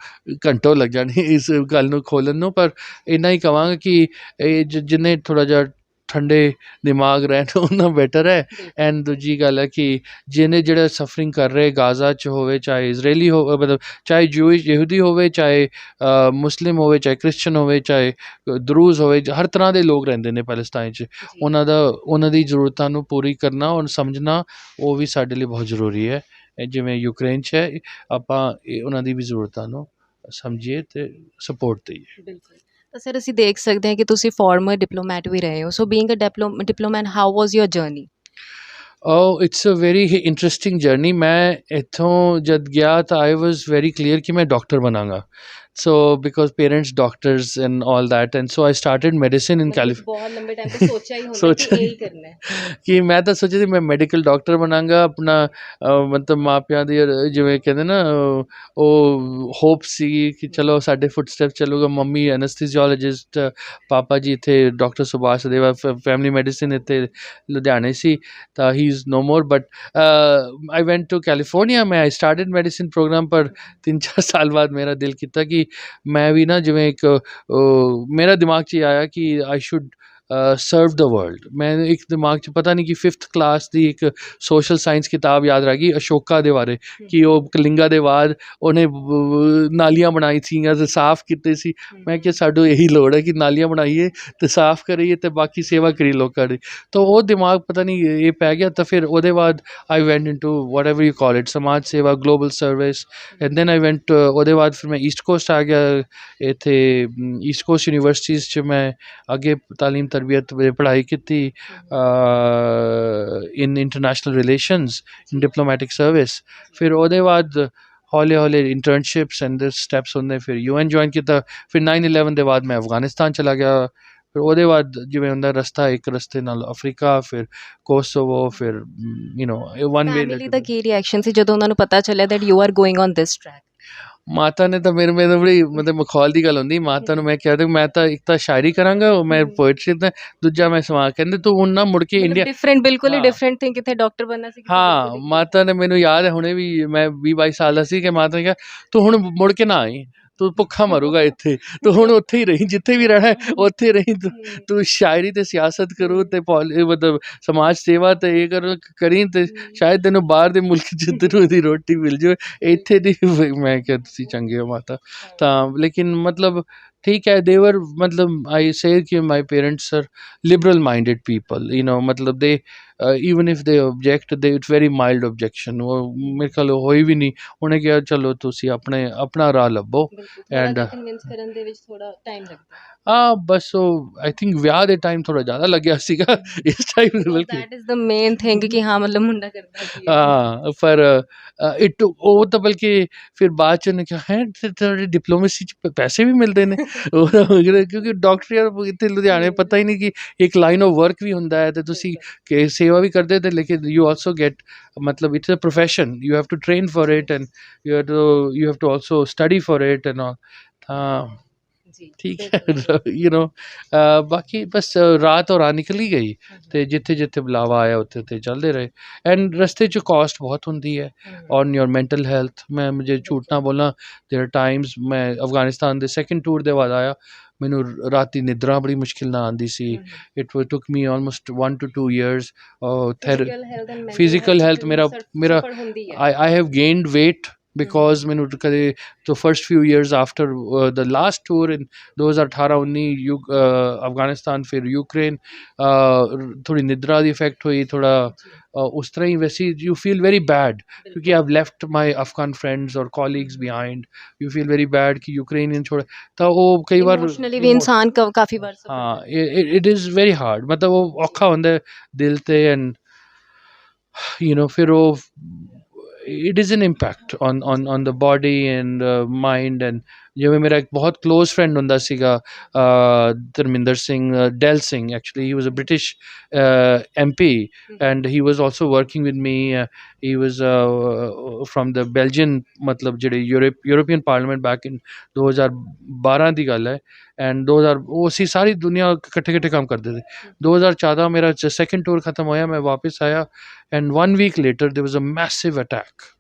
ਘੰਟੋ ਲੱਗ ਜਾਣੇ ਇਸ ਗੱਲ ਨੂੰ ਖੋਲਣ ਨੂੰ, ਪਰ ਇੰਨਾ ਹੀ ਕਵਾਂਗਾ ਕਿ ਇਹ ਜਿੰਨੇ ਥੋੜਾ ਜਿਹਾ ਠੰਡੇ ਦਿਮਾਗ ਰਹਿਣ ਉਹਨਾਂ ਬੈਟਰ ਹੈ। ਐਂਡ ਦੂਜੀ ਗੱਲ ਹੈ ਕਿ ਜਿਹਨੇ ਜਿਹੜਾ ਸਫਰਿੰਗ ਕਰ ਰਹੇ ਗਾਜ਼ਾ ਚ ਹੋਵੇ ਚਾਹੇ ਇਜ਼ਰਾਈਲੀ ਹੋਵੇ ਮਤਲਬ ਚਾਹੇ ਜੂਇਸ਼ ਯਹੂਦੀ ਹੋਵੇ ਚਾਹੇ ਮੁਸਲਿਮ ਹੋਵੇ ਚਾਹੇ ਕ੍ਰਿਸਚਨ ਹੋਵੇ ਚਾਹੇ ਦਰੂਜ਼ ਹੋਵੇ ਹਰ ਤਰ੍ਹਾਂ ਦੇ ਲੋਕ ਰਹਿੰਦੇ ਨੇ ਪੈਲੇਸਟਾਈਨ ਚ। ਉਹਨਾਂ ਦਾ ਉਹਨਾਂ ਦੀ ਜ਼ਰੂਰਤਾਂ ਨੂੰ ਪੂਰੀ ਕਰਨਾ ਔਰ ਸਮਝਣਾ ਉਹ ਵੀ ਸਾਡੇ ਲਈ ਬਹੁਤ ਜ਼ਰੂਰੀ ਹੈ। ਜਿਵੇਂ ਯੂਕਰੇਨ 'ਚ ਹੈ ਆਪਾਂ ਇਹ ਉਹਨਾਂ ਦੀ ਵੀ ਜ਼ਰੂਰਤਾਂ ਨੂੰ ਸਮਝੀਏ ਤੇ ਸਪੋਰਟ ਦਈਏ। ਬਿਲਕੁਲ। ਤਾਂ ਸਰ ਅਸੀਂ ਦੇਖ ਸਕਦੇ ਹਾਂ ਕਿ ਤੁਸੀਂ ਫਾਰਮਰ ਡਿਪਲੋਮੈਟ ਵੀ ਰਹੇ ਹੋ। So being a diplomat how was your journey oh it's a very interesting journey ਮੈਂ ਇੱਥੋਂ ਜਦ ਗਿਆ ਤਾਂ ਆਈ ਵਾਸ ਵੈਰੀ ਕਲੀਅਰ ਕਿ ਮੈਂ doctor ਬਣਾਂਗਾ। So because parents doctors and all that and so I started medicine in California ਬਹੁਤ ਲੰਬੇ ਟਾਈਮ ਤੋਂ ਸੋਚਿਆ ਹੀ ਹੁੰਦਾ ਸੋਚਿਆ ਕਿ ਇਹ ਹੀ ਕਰਨਾ ਹੈ ਕਿ ਮੈਂ ਤਾਂ ਸੋਚਿਆ ਸੀ ਮੈਂ ਮੈਡੀਕਲ ਡਾਕਟਰ ਬਣਾਂਗਾ ਆਪਣਾ ਅ, ਮਤਲਬ ਮਾਪਿਆਂ ਦੀ ਅ, ਜਿਵੇਂ ਕਹਿੰਦੇ ਨਾ ਅ, ਉਹ ਹੋਪ ਸੀ ਕਿ ਚਲੋ ਸਾਡੇ ਫੁੱਟਸਟੈਪ ਚੱਲੂਗਾ ਮੰਮੀ ਐਨਸਥੀਸੀਓਲੋਜਿਸਟ ਪਾਪਾ ਜੀ ਇੱਥੇ doctor Subhash Deva family medicine ਇੱਥੇ ਲੁਧਿਆਣੇ ਸੀ ਤਾਂ ਹੀ is no more but I went to California ਮੈਂ ਆਈ ਸਟਾਰਟਡ ਮੈਡੀਸਿਨ ਪ੍ਰੋਗਰਾਮ ਪਰ ਤਿੰਨ ਚਾਰ ਸਾਲ ਬਾਅਦ ਮੇਰਾ ਦਿਲ ਕੀਤਾ ਕਿ ਮੈਂ ਵੀ ਨਾ ਜਿਵੇਂ ਇੱਕ ਅ, ਮੇਰਾ ਦਿਮਾਗ 'ਚ ਇਹ ਆਇਆ ਕਿ ਆਈ ਸ਼ੁੱਡ ਸਰਵ ਦ ਵਰਲਡ ਮੈਂ ਇੱਕ ਦਿਮਾਗ 'ਚ ਪਤਾ ਨਹੀਂ ਕਿ 5th ਕਲਾਸ ਦੀ ਇੱਕ ਸੋਸ਼ਲ ਸਾਇੰਸ ਕਿਤਾਬ ਯਾਦ ਰਹਿ ਗਈ ਅਸ਼ੋਕਾ ਦੇ ਬਾਰੇ ਕਿ ਉਹ ਕਲਿੰਗਾ ਦੇ ਬਾਅਦ ਉਹਨੇ ਵ- ਨਾਲੀਆਂ ਬਣਾਈ ਸੀਗੀਆਂ ਤੇ ਸਾਫ਼ ਕੀਤੇ ਸੀ ਮੈਂ ਕਿਹਾ ਸਾਨੂੰ ਇਹੀ ਲੋੜ ਹੈ ਕਿ ਨਾਲੀਆਂ ਬਣਾਈਏ ਤੇ ਸਾਫ਼ ਕਰੀਏ ਤੇ ਬਾਕੀ ਸੇਵਾ ਕਰੀ ਲੋਕਾਂ ਦੀ ਤਾਂ ਉਹ ਦਿਮਾਗ ਪਤਾ ਨਹੀਂ ਇਹ ਪੈ ਗਿਆ ਤਾਂ ਫਿਰ ਉਹਦੇ ਬਾਅਦ I went into whatever you call it Samaj Seva global service and then I went ਉਹਦੇ ਬਾਅਦ ਫਿਰ ਮੈਂ ਈਸਟ ਕੋਸਟ ਆ ਗਿਆ ਇੱਥੇ ਈਸਟ ਕੋਸਟ ਯੂਨੀਵਰਸਿਟੀਜ਼ 'ਚ ਮੈਂ ਅੱਗੇ ਤਾਲੀਮ ਤਰਬੀਅਤ ਪੜ੍ਹਾਈ ਕੀਤੀ in international relations in diplomatic service ਫਿਰ ਉਹਦੇ ਬਾਅਦ ਹੌਲੀ ਹੌਲੀ ਇੰਟਰਨਸ਼ਿਪਸ ਐਂਡ ਦਿਸ ਸਟੈਪਸ ਹੁੰਦੇ ਫਿਰ ਯੂਐਨ ਜੁਆਇਨ ਕੀਤਾ ਫਿਰ 9/11 ਦੇ ਬਾਅਦ ਮੈਂ ਅਫਗਾਨਿਸਤਾਨ ਚਲਾ ਗਿਆ ਫਿਰ ਉਹਦੇ ਬਾਅਦ ਜਿਵੇਂ ਹੁੰਦਾ ਰਸਤਾ ਇੱਕ ਰਸਤੇ ਨਾਲ ਅਫਰੀਕਾ ਫਿਰ ਕੋਸੋਵੋ ਫਿਰ you know one way family ਦਾ ਕੀ ਰਿਐਕਸ਼ਨ ਸੀ ਜਦੋਂ ਉਹਨਾਂ ਨੂੰ ਪਤਾ ਚੱਲਿਆ that you are going on this track ਮਾਤਾ ਨੇ ਤਾਂ ਮੇਰੇ ਮੇਰੇ ਬੜੀ ਮਤਲਬ ਮਖੌਲ ਦੀ ਗੱਲ ਹੁੰਦੀ। ਮਾਤਾ ਨੂੰ ਮੈਂ ਕਿਹਾ ਤੇ ਮੈਂ ਤਾਂ ਇੱਕ ਤਾਂ ਸ਼ਾਇਰੀ ਕਰਾਂਗਾ ਉਹ ਮੈਂ ਪੋਇਟਰੀ ਤੇ ਦੂਜਾ ਮੈਂ ਸਵਾ ਕਹਿੰਦੇ ਤੂੰ ਹੁਣ ਨਾ ਮੁੜ ਕੇ ਇੰਡੀਆ ਡਿਫਰੈਂਟ ਬਿਲਕੁਲ ਹੀ। ਡਿਫਰੈਂਟ ਥਿੰਗ ਕਿਤੇ ਡਾਕਟਰ ਬਣਨਾ ਸੀ ਹਾਂ ਮਾਤਾ ਨੇ ਮੈਨੂੰ ਯਾਦ ਹੈ ਹੁਣੇ ਵੀ ਮੈਂ 20 22 ਸਾਲ ਦਾ ਸੀ ਕਿ ਮਾਤਾ ਨੇ ਕਿਹਾ ਤੂੰ ਹੁਣ ਮੁੜ ਕੇ ਨਾ ਆਈ। ਤੂੰ ਭੁੱਖਾ ਮਰੂਗਾ ਇੱਥੇ। ਤੂੰ ਹੁਣ ਉੱਥੇ ਹੀ ਰਹੀ ਜਿੱਥੇ ਵੀ ਰਹਿਣਾ ਉੱਥੇ ਰਹੀ ਤੂੰ। ਸ਼ਾਇਰੀ ਤੇ ਸਿਆਸਤ ਕਰੂ ਤੇ ਮਤਲਬ ਸਮਾਜ ਸੇਵਾ ਤੇ ਇਹ ਕਰ ਕਰੀ ਤੇ ਸ਼ਾਇਦ ਤੈਨੂੰ ਬਾਹਰ ਦੇ ਮੁਲਕ ਚ ਤੈਨੂੰ ਇਹਦੀ ਰੋਟੀ ਮਿਲ ਜਾਵੇ। ਇੱਥੇ ਦੀ ਮੈਂ ਕਿਹਾ ਤੁਸੀਂ ਚੰਗੇ ਹੋ ਮਾਤਾ। ਤਾਂ ਲੇਕਿਨ ਮਤਲਬ ਠੀਕ ਹੈ ਦੇ ਵਰ ਮਤਲਬ ਆਈ ਸੇ ਕਿ my parents are liberal minded people you know ਮਤਲਬ they even if they object they it's very mild objection ਉਹ ਮੇਰੇ ਖਿਆਲ ਹੋਈ ਵੀ ਨਹੀਂ। ਉਹਨੇ ਕਿਹਾ ਚਲੋ ਤੁਸੀਂ ਆਪਣੇ ਆਪਣਾ ਰਾਹ ਲੱਭੋ ਬਿਲਕੁਲ and, ਕਨਵਿੰਸ ਕਰਨ ਦੇ ਵਿੱਚ ਥੋੜਾ ਟਾਈਮ ਲੱਗਦਾ। ਹਾਂ ਬਸ ਉਹ ਆਈ ਥਿੰਕ ਵਿਆਹ ਦੇ ਟਾਈਮ ਥੋੜਾ ਜ਼ਿਆਦਾ ਲੱਗਿਆ ਸੀਗਾ ਇਸ ਟਾਈਮ ਬਿਲਕੁਲ that is the main thing ਕਿ ਹਾਂ ਮਤਲਬ ਮੁੰਡਾ ਕਰਦਾ ਕੀ ਹੈ ਪਰ ਇਟ ਉਹ ਤਾਂ ਬਲਕਿ ਫਿਰ ਬਾਅਦ ਚ ਉਹਨੇ ਕਿਹਾ ਹੈ ਤੁਹਾਡੀ ਡਿਪਲੋਮੇਸੀ ਚ ਪੈਸੇ ਵੀ ਮਿਲਦੇ ਨੇ? ਕਿਉਂਕਿ ਡਾਕਟਰ ਯਾਰ ਇੱਥੇ ਲੁਧਿਆਣੇ ਪਤਾ ਹੀ ਨਹੀਂ ਕਿ ਇੱਕ ਲਾਈਨ ਆਫ ਵਰਕ ਵੀ ਹੁੰਦਾ ਹੈ ਤੇ ਤੁਸੀਂ ਕਿ ਸੇਵਾ ਵੀ ਕਰਦੇ ਤੇ ਲੇਕਿਨ ਯੂ ਆਲਸੋ ਗੈਟ ਮਤਲਬ it's a profession. You have to train for it and you have to you have to also study for it and all. ਤਾਂ ਜੀ ਠੀਕ ਹੈ ਯੂ ਨੋ ਬਾਕੀ ਬਸ ਅ, ਰਾਤ ਔਰ ਰਾਤ ਨਿਕਲ ਹੀ ਗਈ ਤੇ ਜਿੱਥੇ ਜਿੱਥੇ ਬੁਲਾਵਾ ਆਇਆ ਉੱਥੇ ਉੱਥੇ ਚੱਲਦੇ ਰਹੇ ਐਂਡ ਰਸਤੇ 'ਚ ਕਾਸਟ ਬਹੁਤ ਹੁੰਦੀ ਹੈ ਔਨ ਯੋਰ ਮੈਂਟਲ ਹੈਲਥ ਮੈਂ ਮੁਝੇ ਝੂਠ ਨਾ ਬੋਲਾਂ ਦੇਰ ਟਾਈਮਸ ਮੈਂ ਅਫਗਾਨਿਸਤਾਨ ਦੇ ਸੈਕੰਡ ਟੂਰ ਦੇ ਬਾਅਦ ਆਇਆ ਮੈਨੂੰ ਰਾਤੀ ਨਿਦਰਾ ਬੜੀ ਮੁਸ਼ਕਿਲ ਨਾਲ ਆਉਂਦੀ ਸੀ। It took me almost 1 to 2 years there physical health ਮੇਰਾ- ਮੇਰਾ- I, I have gained weight because میں نے کرے تو first few years after the last tour in دو ہزار اٹھارہ انی افغانستان پھر یوکرین تھوڑی ندرا دی افیکٹ ہوئی تھوڑا اس طرح ہی ویسی یو فیل ویری بیڈ کیونکہ I left my Afghan friends اور colleagues behind you feel very bad کہ یوکرینین چھوڑے تو وہ کئی بار انسان کا کافی بار ہاں اٹ از ویری ہارڈ مطلب وہ اوکھا ہوتا ہے دل تے اینڈ یو نو پھر وہ it is an impact on on on the body and the mind and ਜਿਵੇਂ ਮੇਰਾ ਇੱਕ ਬਹੁਤ ক্লোਜ਼ ਫਰੈਂਡ ਹੁੰਦਾ ਸੀਗਾ ਅ, ਧਰਮਿੰਦਰ ਸਿੰਘ ਡੈਲ Singh actually he was a British MP was also working with me uh, he was uh, from the belgian ਮਤਲਬ ਜਿਹੜੇ Europe European parliament back in 2012 ਦੀ ਗੱਲ ਹੈ ਐਂਡ 2000 ਉਹ ਅਸੀਂ ਸਾਰੀ ਦੁਨੀਆ ਇਕੱਠੇ ਇਕੱਠੇ ਕੰਮ ਕਰਦੇ ਸੀ। 2014 ਮੇਰਾ ਸੈਕੰਡ ਟੂਰ ਖਤਮ ਹੋਇਆ ਮੈਂ ਵਾਪਸ ਆਇਆ and one week later there was a massive attack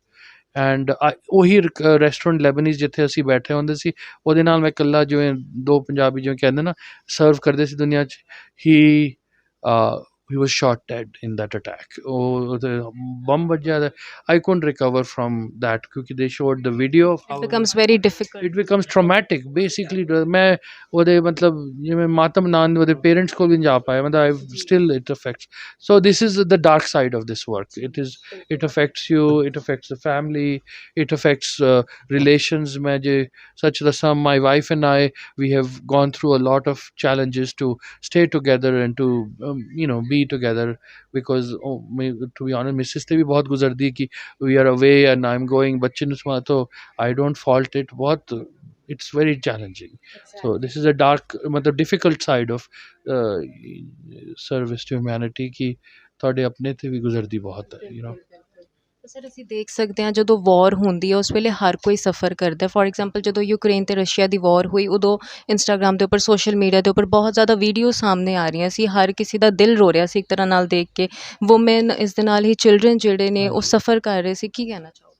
and ਉਹੀ ਰੈਸਟੋਰੈਂਟ ਲੈਬਨੀਜ਼ ਜਿੱਥੇ ਅਸੀਂ ਬੈਠੇ ਹੁੰਦੇ ਸੀ, ਉਹਦੇ ਨਾਲ ਮੈਂ ਇਕੱਲਾ ਜਿਵੇਂ ਦੋ ਪੰਜਾਬੀ ਜਿਵੇਂ ਕਹਿੰਦੇ ਨਾ ਸਰਵ ਕਰਦੇ ਸੀ ਦੁਨੀਆ 'ਚ ਹੀ he was shot dead in that attack. Oh, the bomb! I couldn't recover from that. Because they showed the video of it becomes very difficult. it becomes traumatic. Basically, मैं parents को भी नहीं जा पाया I still it affects. So this is the dark side of this work. It is it affects you. It affects the family. It affects uh, relations. मैं जे such rasam my wife and I we have gone through a lot of challenges to stay together and to um, you know be together because oh, may, to be honest missus ਤੇ ਵੀ ਬਹੁਤ ਗੁਜ਼ਰਦੀ ਕਿ we are away and I'm going ਬੱਚੇ ਨੂੰ ਸਮਾ I don't fault it ਬਹੁਤ it's very challenging so this is a dark ਮਤਲਬ difficult side of uh, service to humanity ਕਿ ਤੁਹਾਡੇ ਆਪਣੇ ਤੇ ਵੀ ਗੁਜ਼ਰਦੀ ਬਹੁਤ ਹੈ you know ਸਰ ਅਸੀਂ ਦੇਖ ਸਕਦੇ ਹਾਂ ਜਦੋਂ ਵਾਰ ਹੁੰਦੀ ਹੈ ਉਸ ਵੇਲੇ ਹਰ ਕੋਈ ਸਫਰ ਕਰਦਾ ਫੋਰ ਐਗਜ਼ਾਮਪਲ ਜਦੋਂ ਯੂਕਰੇਨ ਤੇ ਰਸ਼ੀਆ ਦੀ ਵਾਰ ਹੋਈ ਉਦੋਂ ਇੰਸਟਾਗ੍ਰam ਦੇ ਉੱਪਰ ਸੋਸ਼ਲ ਮੀਡੀਆ ਦੇ ਉੱਪਰ ਬਹੁਤ ਜ਼ਿਆਦਾ ਵੀਡੀਓ ਸਾਹਮਣੇ ਆ ਰਹੀਆਂ ਸੀ। ਹਰ ਕਿਸੇ ਦਾ ਦਿਲ ਰੋ ਰਿਹਾ ਸੀ ਇੱਕ ਤਰ੍ਹਾਂ ਨਾਲ ਦੇਖ ਕੇ। ਔਮਨ ਇਸ ਦੇ ਨਾਲ ਹੀ ਚਿਲਡਰਨ ਜਿਹੜੇ ਨੇ ਉਹ। ਸਫਰ ਕਰ ਰਹੇ ਸੀ। ਕੀ ਕਹਿਣਾ ਚਾਹੋਗੇ?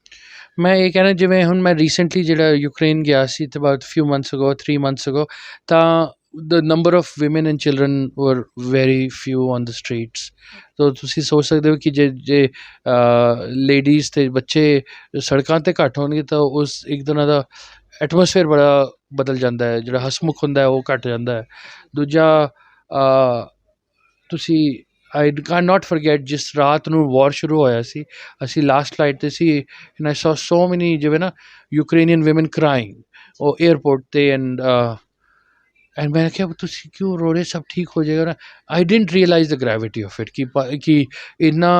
ਮੈਂ ਇਹ ਕਹਿਣਾ ਜਿਵੇਂ ਹੁਣ ਮੈਂ ਰੀਸੈਂਟਲੀ ਜਿਹੜਾ ਯੂਕਰੇਨ ਗਿਆ ਸੀ ਤੇ about few months ago 3 months ago ਤਾਂ the number of women and children were very few on the streets. ਤੋ ਤੁਸੀਂ ਸੋਚ ਸਕਦੇ ਹੋ ਕਿ ਜੇ ਜੇ ਲੇਡੀਜ਼ ਤੇ ਬੱਚੇ ਸੜਕਾਂ ਤੇ ਘੱਟ ਹੋਣਗੇ ਤਾਂ ਉਸ ਇੱਕ ਦਿਨਾਂ ਦਾ ਐਟਮੋਸਫੇਅਰ ਬੜਾ ਬਦਲ ਜਾਂਦਾ ਹੈ, ਜਿਹੜਾ ਹਸਮੁਖ ਹੁੰਦਾ ਹੈ, ਉਹ ਘਟ ਜਾਂਦਾ ਹੈ। ਦੂਜਾ ਤੁਸੀਂ ਆਈ ਕੈਨ ਨਾਟ ਫੋਰਗੇਟ ਜਿਸ ਰਾਤ ਨੂੰ ਵਾਰ ਸ਼ੁਰੂ ਹੋਇਆ ਸੀ, ਅਸੀਂ ਲਾਸਟ ਫਲਾਈਟ ਤੇ ਸੀ and I so so many ਜਿਵੇਂ ਨਾ ਯੂਕਰੇਨੀਅਨ women crying, ਉਹ 에ਅਰਪੋਰਟ ਤੇ ਐਂਡ ਐਂਡ ਮੈਂ ਕਿਹਾ ਤੁਸੀਂ ਕਿਉਂ ਰੋ ਰਹੇ ਸਭ ਠੀਕ ਹੋ ਜਾਏਗਾ ਨਾ I didn't realise the gravity of it ਕਿ ਕਿ ਇੰਨਾ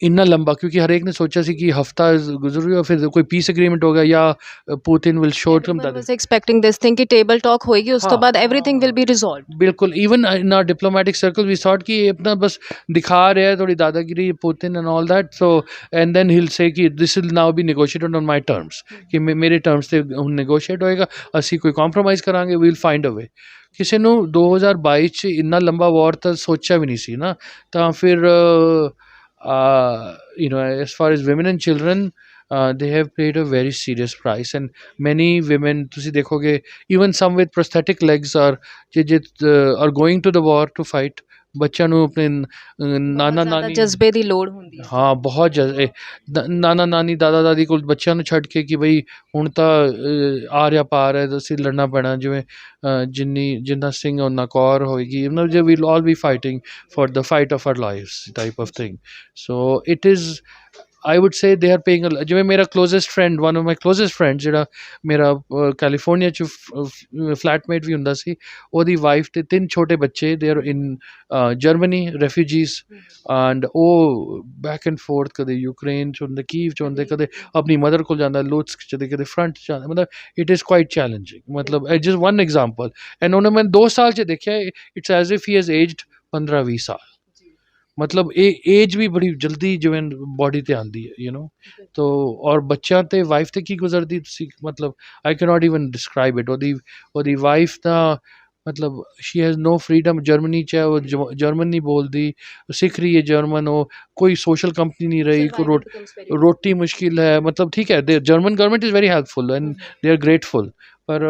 ਇੰਨਾ ਲੰਬਾ ਕਿਉਂਕਿ ਹਰੇਕ ਨੇ ਸੋਚਿਆ ਸੀ ਕਿ ਹਫਤਾ ਗੁਜ਼ਰ ਗਿਆ ਫਿਰ ਕੋਈ ਪੀਸ ਐਗਰੀਮੈਂਟ ਹੋ ਗਿਆ ਜਾਂ ਪੁਤਿਨ ਵਿਲ ਸ਼ੋ ਟਮ Everyone was expecting this thing ਕਿ ਟੇਬਲ ਟਾਕ ਹੋਏਗੀ ਉਸ ਤੋਂ ਹਾਂ, ਬਾਅਦ everything will be resolved. ਬਿਲਕੁਲ even in our diplomatic circle we thought ਕਿ ਇਹ ਆਪਣਾ ਬਸ ਦਿਖਾ ਰਿਹਾ ਹੈ ਥੋੜੀ ਦਾਦਾਗਿਰੀ Putin and all that so and then he will say ਕਿ this will now be negotiated on my terms ਕਿ ਮੇ- ਮੇਰੇ ਟਰਮਸ ਤੇ ਹੁਣ ਨੈਗੋਸ਼ੀਏਟ ਹੋਏਗਾ ਅਸੀਂ ਕੋਈ ਕੰਪਰੋਮਾਈਜ਼ ਕਰਾਂਗੇ ਵੀ ਵਿਲ ਫਾਈਂਡ ਅ ਵੇ ਕਿਸੇ ਨੂੰ 2022 ਚ ਇੰਨਾ ਲੰਬਾ ਵਾਰ ਤਾਂ ਸੋਚਿਆ ਵੀ ਨਹੀਂ ਸੀ ਨਾ ਤਾਂ ਫਿਰ you know as far as women and children uh, they have paid a very serious price and many women ਤੁਸੀਂ ਦੇਖੋਗੇ even some with prosthetic legs are ਜੇ ਜੇ are going to the war to fight ਬੱਚਿਆਂ ਨੂੰ ਆਪਣੇ ਨਾਨਾ ਨਾਨੀ ਜਜ਼ਬੇ ਦੀ ਲੋੜ ਹੁੰਦੀ ਹੈ। ਹਾਂ ਬਹੁਤ ਦ- ਨਾਨਾ ਨਾਨੀ ਦਾਦਾ ਦਾਦੀ ਕੋਲ ਬੱਚਿਆਂ ਨੂੰ ਛੱਡ ਕੇ ਕਿ ਬਈ ਹੁਣ ਤਾਂ ਆ ਰਿਹਾ ਪਾਰ ਹੈ ਅਸੀਂ ਲੜਨਾ ਪੈਣਾ ਜਿਵੇਂ ਜਿੰਨੀ ਜਿੰਨਾ ਸਿੰਘ ਉਹਨਾਂ ਕੌਰ ਹੋਏਗੀ। ਮਤਲਬ ਜੇ we'll all be fighting for the fight of our lives type of thing so it is I would say they are paying ਜਿਵੇਂ ਮੇਰਾ closest friend one of my closest friend ਜਿਹੜਾ ਮੇਰਾ ਕੈਲੀਫੋਰਨੀਆ ਚ ਫਲੈਟਮੇਟ ਵੀ ਹੁੰਦਾ ਸੀ, ਉਹਦੀ ਵਾਈਫ ਤੇ ਤਿੰਨ ਛੋਟੇ ਬੱਚੇ they are in Germany refugees and ਉਹ ਬੈਕ ਐਂਡ ਫੋਰਥ ਕਦੇ ਯੂਕਰੇਨ ਚ ਹੁੰਦੇ ਕੀਵ ਚ ਹੁੰਦੇ, ਕਦੇ ਆਪਣੀ ਮਦਰ ਕੋਲ ਜਾਂਦਾ ਲੋਟਸਕ ਚ, ਕਦੇ ਕਦੇ ਫਰੰਟ ਚ ਜਾਂਦਾ, ਮਤਲਬ ਇਟ ਇਜ਼ ਕੁਆਇਟ ਚੈਲੰਜਿੰਗ ਮਤਲਬ ਜਸਟ ਵਨ ਐਗਜ਼ਾਮਪਲ ਐਂਡ ਉਹਨੇ ਮੈਂ 2 ਸਾਲ ਚ ਦੇਖਿਆ it's as if he has aged 15 20 ਸਾਲ। مطلب یہ ایج بھی بڑی جلدی جمین باڈی تنو تو اور بچہ تو وائف سے کی گزرتی مطلب I key not even describe اٹھوی وائف تب she has no freedom Germany German نہیں بول رہی سیکھ رہی ہے جرمن وہ کوئی سوشل کمپنی نہیں رہی. روٹی مشکل ہے. مطلب ٹھیک ہے. German government is very helpful and they grateful پر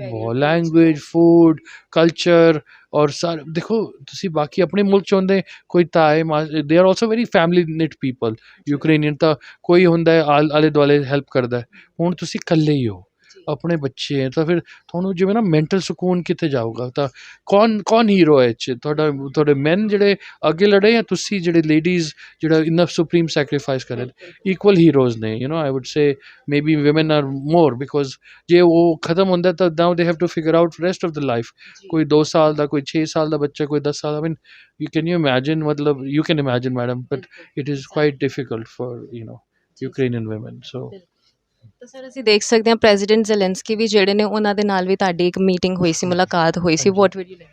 ਬਹੁਤ ਲੈਂਗੁਏਜ ਫੂਡ ਕਲਚਰ ਔਰ ਸਾਰ ਦੇਖੋ ਤੁਸੀਂ ਬਾਕੀ ਆਪਣੇ ਮੁਲਕ ਚ ਹੁੰਦੇ ਕੋਈ ਤਾਏ they are also very family knit people Ukrainian ਤਾਂ ਕੋਈ ਹੁੰਦਾ ਹੈ ਆਲ- ਆਲੇ ਦੁਆਲੇ ਹੈਲਪ ਕਰਦਾ ਹੁਣ ਤੁਸੀਂ ਇਕੱਲੇ ਹੀ ਹੋ ਆਪਣੇ ਬੱਚੇ ਹੈ ਤਾਂ ਫਿਰ ਤੁਹਾਨੂੰ ਜਿਵੇਂ ਨਾ ਮੈਂਟਲ ਸਕੂਨ ਕਿੱਥੇ ਜਾਊਗਾ? ਤਾਂ ਕੌਣ ਕੌਣ ਹੀਰੋ ਹੈ ਇਹ 'ਚ? ਤੁਹਾਡਾ ਤੁਹਾਡੇ ਮੈਨ ਜਿਹੜੇ ਅੱਗੇ ਲੜੇ ਜਾਂ ਤੁਸੀਂ ਜਿਹੜੇ ਲੇਡੀਜ਼ ਜਿਹੜਾ ਇੰਨਾ ਸੁਪਰੀਮ ਸੈਕਰੀਫਾਈਸ ਕਰੇ ਇਕੁਅਲ ਹੀਰੋਜ਼ ਨੇ you know I would say maybe women are more because ਜੇ ਉਹ ਖਤਮ ਹੁੰਦਾ ਤਾਂ now they have to figure out rest of the life ਕੋਈ 2 ਸਾਲ ਦਾ ਕੋਈ 6 ਸਾਲ ਦਾ ਬੱਚਾ ਕੋਈ 10 ਸਾਲ ਦਾ I mean you can you imagine ਮਤਲਬ you can imagine madam but it is quite difficult for you know Ukrainian women so ਤਾਂ ਸਰ ਅਸੀਂ ਦੇਖ ਸਕਦੇ ਹਾਂ ਪ੍ਰੈਜ਼ੀਡੈਂਟ ਜ਼ੈਲੈਂਸਕੀ ਵੀ ਜਿਹੜੇ ਨੇ ਉਹਨਾਂ ਦੇ ਨਾਲ ਵੀ ਤੁਹਾਡੀ ਇੱਕ ਮੀਟਿੰਗ ਹੋਈ ਸੀ ਮੁਲਾਕਾਤ ਹੋਈ ਸੀ। ਵਾਟ ਵੁਡ ਯੂ ਲਾਈਕ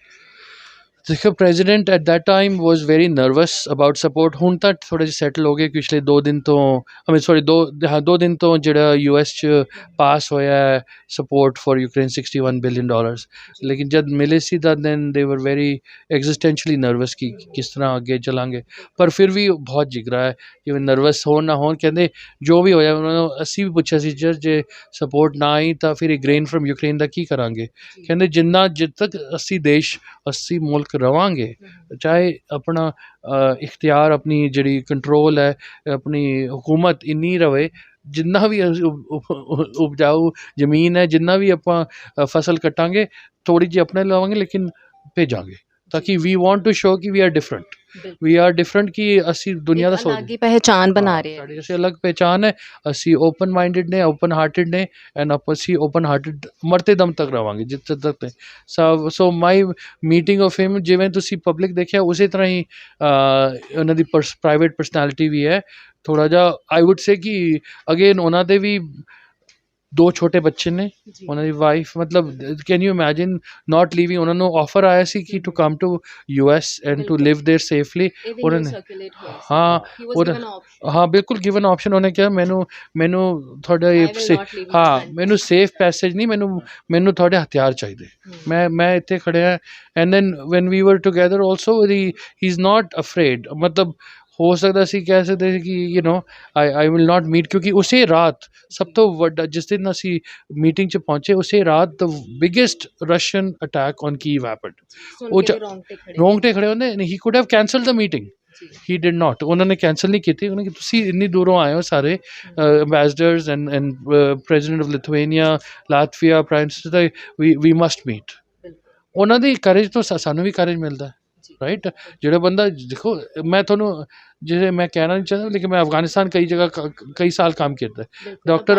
ਦੇਖੋ president at that time was very nervous about support ਹੁਣ ਤਾਂ ਥੋੜ੍ਹੇ ਜਿਹੇ ਸੈਟਲ ਹੋ ਗਏ ਪਿਛਲੇ 2 ਦਿਨ ਤੋਂ ਆਈ ਮੀਨ ਸੌਰੀ ਦੋ ਹਾਂ 2 ਦਿਨ ਤੋਂ ਜਿਹੜਾ ਯੂਐਸ ਚ ਪਾਸ ਹੋਇਆ ਹੈ support for Ukraine 61 billion dollars ਲੇਕਿਨ ਜਦ ਮਿਲੇ ਸੀ ਤਾਂ ਦੈਨ ਦੇ ਵਰ ਵੈਰੀ ਐਗਜ਼ਿਸਟੈਂਸ਼ੀਅਲੀ ਨਰਵਸ ਕਿ ਕਿਸ ਤਰ੍ਹਾਂ ਅੱਗੇ ਚਲਾਂਗੇ ਪਰ ਫਿਰ ਵੀ ਉਹ ਬਹੁਤ ਜਿਗਰਾ ਹੈ ਜਿਵੇਂ ਨਰਵਸ ਹੋਣ ਨਾ ਹੋਣ ਕਹਿੰਦੇ ਜੋ ਵੀ ਹੋਇਆ ਉਹਨਾਂ ਨੂੰ ਅਸੀਂ ਵੀ ਪੁੱਛਿਆ ਸੀ ਜਦ ਜੇ ਸਪੋਰਟ ਨਾ ਆਈ ਤਾਂ ਫਿਰ ਇਹ ਗ੍ਰੇਨ ਫਰਮ ਯੂਕਰੇਨ ਦਾ ਕੀ ਕਰਾਂਗੇ ਕਹਿੰਦੇ ਜਿੰਨਾ ਜਿੱਦ ਤੱਕ ਅਸੀਂ ਦੇਸ਼ ਅਸੀਂ ਮੁਲਕ ਰਵਾਂਗੇ ਚਾਹੇ ਆਪਣਾ ਅ, ਇਖਤਿਆਰ ਆਪਣੀ ਜਿਹੜੀ ਕੰਟਰੋਲ ਹੈ ਆਪਣੀ ਹੁਕੂਮਤ ਇੰਨੀ ਰਵੇ ਜਿੰਨਾ ਵੀ ਅਸੀਂ ਉਪ- ਉਪ- ਉਪਜਾਊ ਜ਼ਮੀਨ ਹੈ ਜਿੰਨਾ ਵੀ ਆਪਾਂ ਅ, ਫਸਲ ਕੱਟਾਂਗੇ ਥੋੜੀ ਜਿਹੀ ਆਪਣੇ ਲਵਾਂਗੇ ਲੇਕਿਨ ਭੇਜਾਂਗੇ ਤਾਂ ਕਿ ਵੀ ਵਾਂਟ ਟੂ ਸ਼ੋ ਕਿ we are different we are different ਕਿ ਅਸੀਂ ਦੁਨੀਆ ਦਾ ਅਲੱਗ ਸੋਚ ਹੀ ਪਹਿਚਾਨ ਬਣਾ ਹਾਂ, ਰਹੇ ਸਾਡੀ ਅਸੀਂ ਅਲੱਗ ਪਹਿਚਾਨ ਹੈ ਅਸੀਂ ਓਪਨ ਮਾਈਂਡਡ ਨੇ ਓਪਨ ਹਾਰਟਡ ਨੇ ਐਂਡ ਅਸੀਂ ਓਪਨ ਹਾਰਟਡ ਮਰਤੇ ਦਮ ਤੱਕ ਰਵਾਂਗੇ ਜਿੱਥੇ ਤੱਕ ਨੇ so my meeting of him ਜਿਵੇਂ ਤੁਸੀਂ ਪਬਲਿਕ ਦੇਖਿਆ ਉਸੇ ਤਰ੍ਹਾਂ ਹੀ ਉਹਨਾਂ ਦੀ ਪ੍ਰਾਈਵੇਟ ਪਰਸਨੈਲਿਟੀ ਵੀ ਹੈ ਥੋੜਾ ਜਿਹਾ ਆਈ ਊਡ ਸੇ ਕਿ ਅਗੇਨ ਉਹਨਾਂ ਦੇ ਵੀ ਦੋ ਛੋਟੇ ਬੱਚੇ ਨੇ ਉਹਨਾਂ ਦੀ ਵਾਈਫ ਮਤਲਬ can you imagine not living ਉਹਨਾਂ ਨੂੰ ਆਫਰ ਆਇਆ ਸੀ ਕਿ to come to U S and to ਬਿਲਕੁਲ। ਲਿਵ देयर ਸੇਫਲੀ ਉਹਨਾਂ ਨੇ ਹਾਂ ਉਹਦਾ- ਹਾਂ ਬਿਲਕੁਲ ਗਿਵਨ ਆਪਸ਼ਨ ਉਹਨੇ ਕਿਹਾ ਮੈਨੂੰ ਮੈਨੂੰ ਤੁਹਾਡਾ ਇਹ ਸੇ- ਹਾਂ ਮੈਨੂੰ ਸੇਫ ਪੈਸੇਜ ਨਹੀਂ ਮੈਨੂੰ ਮੈਨੂੰ ਤੁਹਾਡੇ ਹਥਿਆਰ ਚਾਹੀਦੇ ਮੈਂ ਮੈਂ ਇੱਥੇ ਖੜਿਆ and then when we were together also he he is not afraid ਮਤਲਬ ਹੋ ਸਕਦਾ ਸੀ ਕਹਿ ਸਕਦੇ ਸੀ ਕਿ you know I I will not meet ਕਿਉਂਕਿ ਉਸੇ ਰਾਤ ਸਭ ਤੋਂ ਵੱਡਾ ਜਿਸ ਦਿਨ ਅਸੀਂ ਮੀਟਿੰਗ 'ਚ ਪਹੁੰਚੇ ਉਸੇ ਰਾਤ the biggest Russian attack on Kyiv happened ਉਹ ਚ- ਰੋਂਗਟੇ ਖੜੇ ਹੁੰਦੇ he could have cancelled the meeting he did not ਉਹਨਾਂ ਨੇ ਕੈਨਸਲ ਨਹੀਂ ਕੀਤੀ ਉਹਨਾਂ ਨੇ ਕਿ ਤੁਸੀਂ ਇੰਨੀ ਦੂਰੋਂ ਆਏ ਹੋ ਸਾਰੇ ambassadors and and president of Lithuania Latvia prime minister we we must meet ਉਹਨਾਂ ਦੀ ਕਰੇਜ ਤੋਂ ਸਾ- ਸਾਨੂੰ ਵੀ ਕਰੇਜ ਮਿਲਦਾ ਹੈ ਰਾਈਟ ਜਿਹੜਾ ਬੰਦਾ ਦੇਖੋ ਮੈਂ ਤੁਹਾਨੂੰ ਜਿਹੜੇ ਮੈਂ ਕਹਿਣਾ ਨਹੀਂ ਚਾਹੁੰਦਾ ਲੇਕਿਨ ਮੈਂ ਅਫਗਾਨਿਸਤਾਨ ਕਈ ਜਗ੍ਹਾ ਕ- ਕਈ ਸਾਲ ਕੰਮ ਕੀਤਾ ਹੈ Doctor,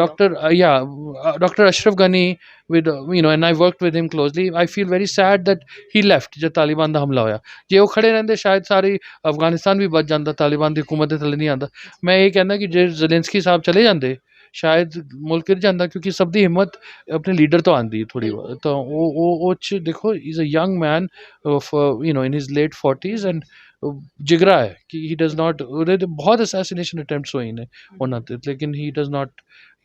Dr. Uh, yeah, uh, Dr. Ashraf Ghani, with uh, you know, and I worked with him closely. I feel very sad that he left ਜਦ ਤਾਲਿਬਾਨ ਦਾ ਹਮਲਾ ਹੋਇਆ ਜੇ ਉਹ ਖੜੇ ਰਹਿੰਦੇ ਸ਼ਾਇਦ ਸਾਰੀ ਅਫਗਾਨਿਸਤਾਨ ਵੀ ਬਚ ਜਾਂਦਾ ਤਾਲਿਬਾਨ ਦੀ ਹੁਕੂਮਤ ਦੇ ਥੱਲੇ ਨਹੀਂ ਆਉਂਦਾ ਮੈਂ ਇਹ ਕਹਿੰਦਾ ਕਿ ਜੇ ਜ਼ੈਲੈਂਸਕੀ ਸਾਹਿਬ ਚਲੇ ਜਾਂਦੇ ਸ਼ਾਇਦ ਮੁਲਕ ਗਿਰ ਜਾਂਦਾ ਕਿਉਂਕਿ ਸਭ ਦੀ ਹਿੰਮਤ ਆਪਣੇ ਲੀਡਰ ਤੋਂ ਆਉਂਦੀ ਹੈ ਥੋੜੀ ਬਹੁਤ ਤਾਂ ਉਹ ਉਹ ਉਹ 'ਚ ਦੇਖੋ is a young man of you know in his late 40s and ਜਿਗਰਾ ਹੈ ਕਿ ਹੀ ਡਸ ਨਾਟ ਉਹਦੇ ਤੇ ਬਹੁਤ ਅਸੈਸੀਨੇਸ਼ਨ ਅਟੈਂਪਟਸ ਹੋਏ ਨੇ ਉਹਨਾਂ ਤੇ ਲੇਕਿਨ ਹੀ ਡਸ ਨਾਟ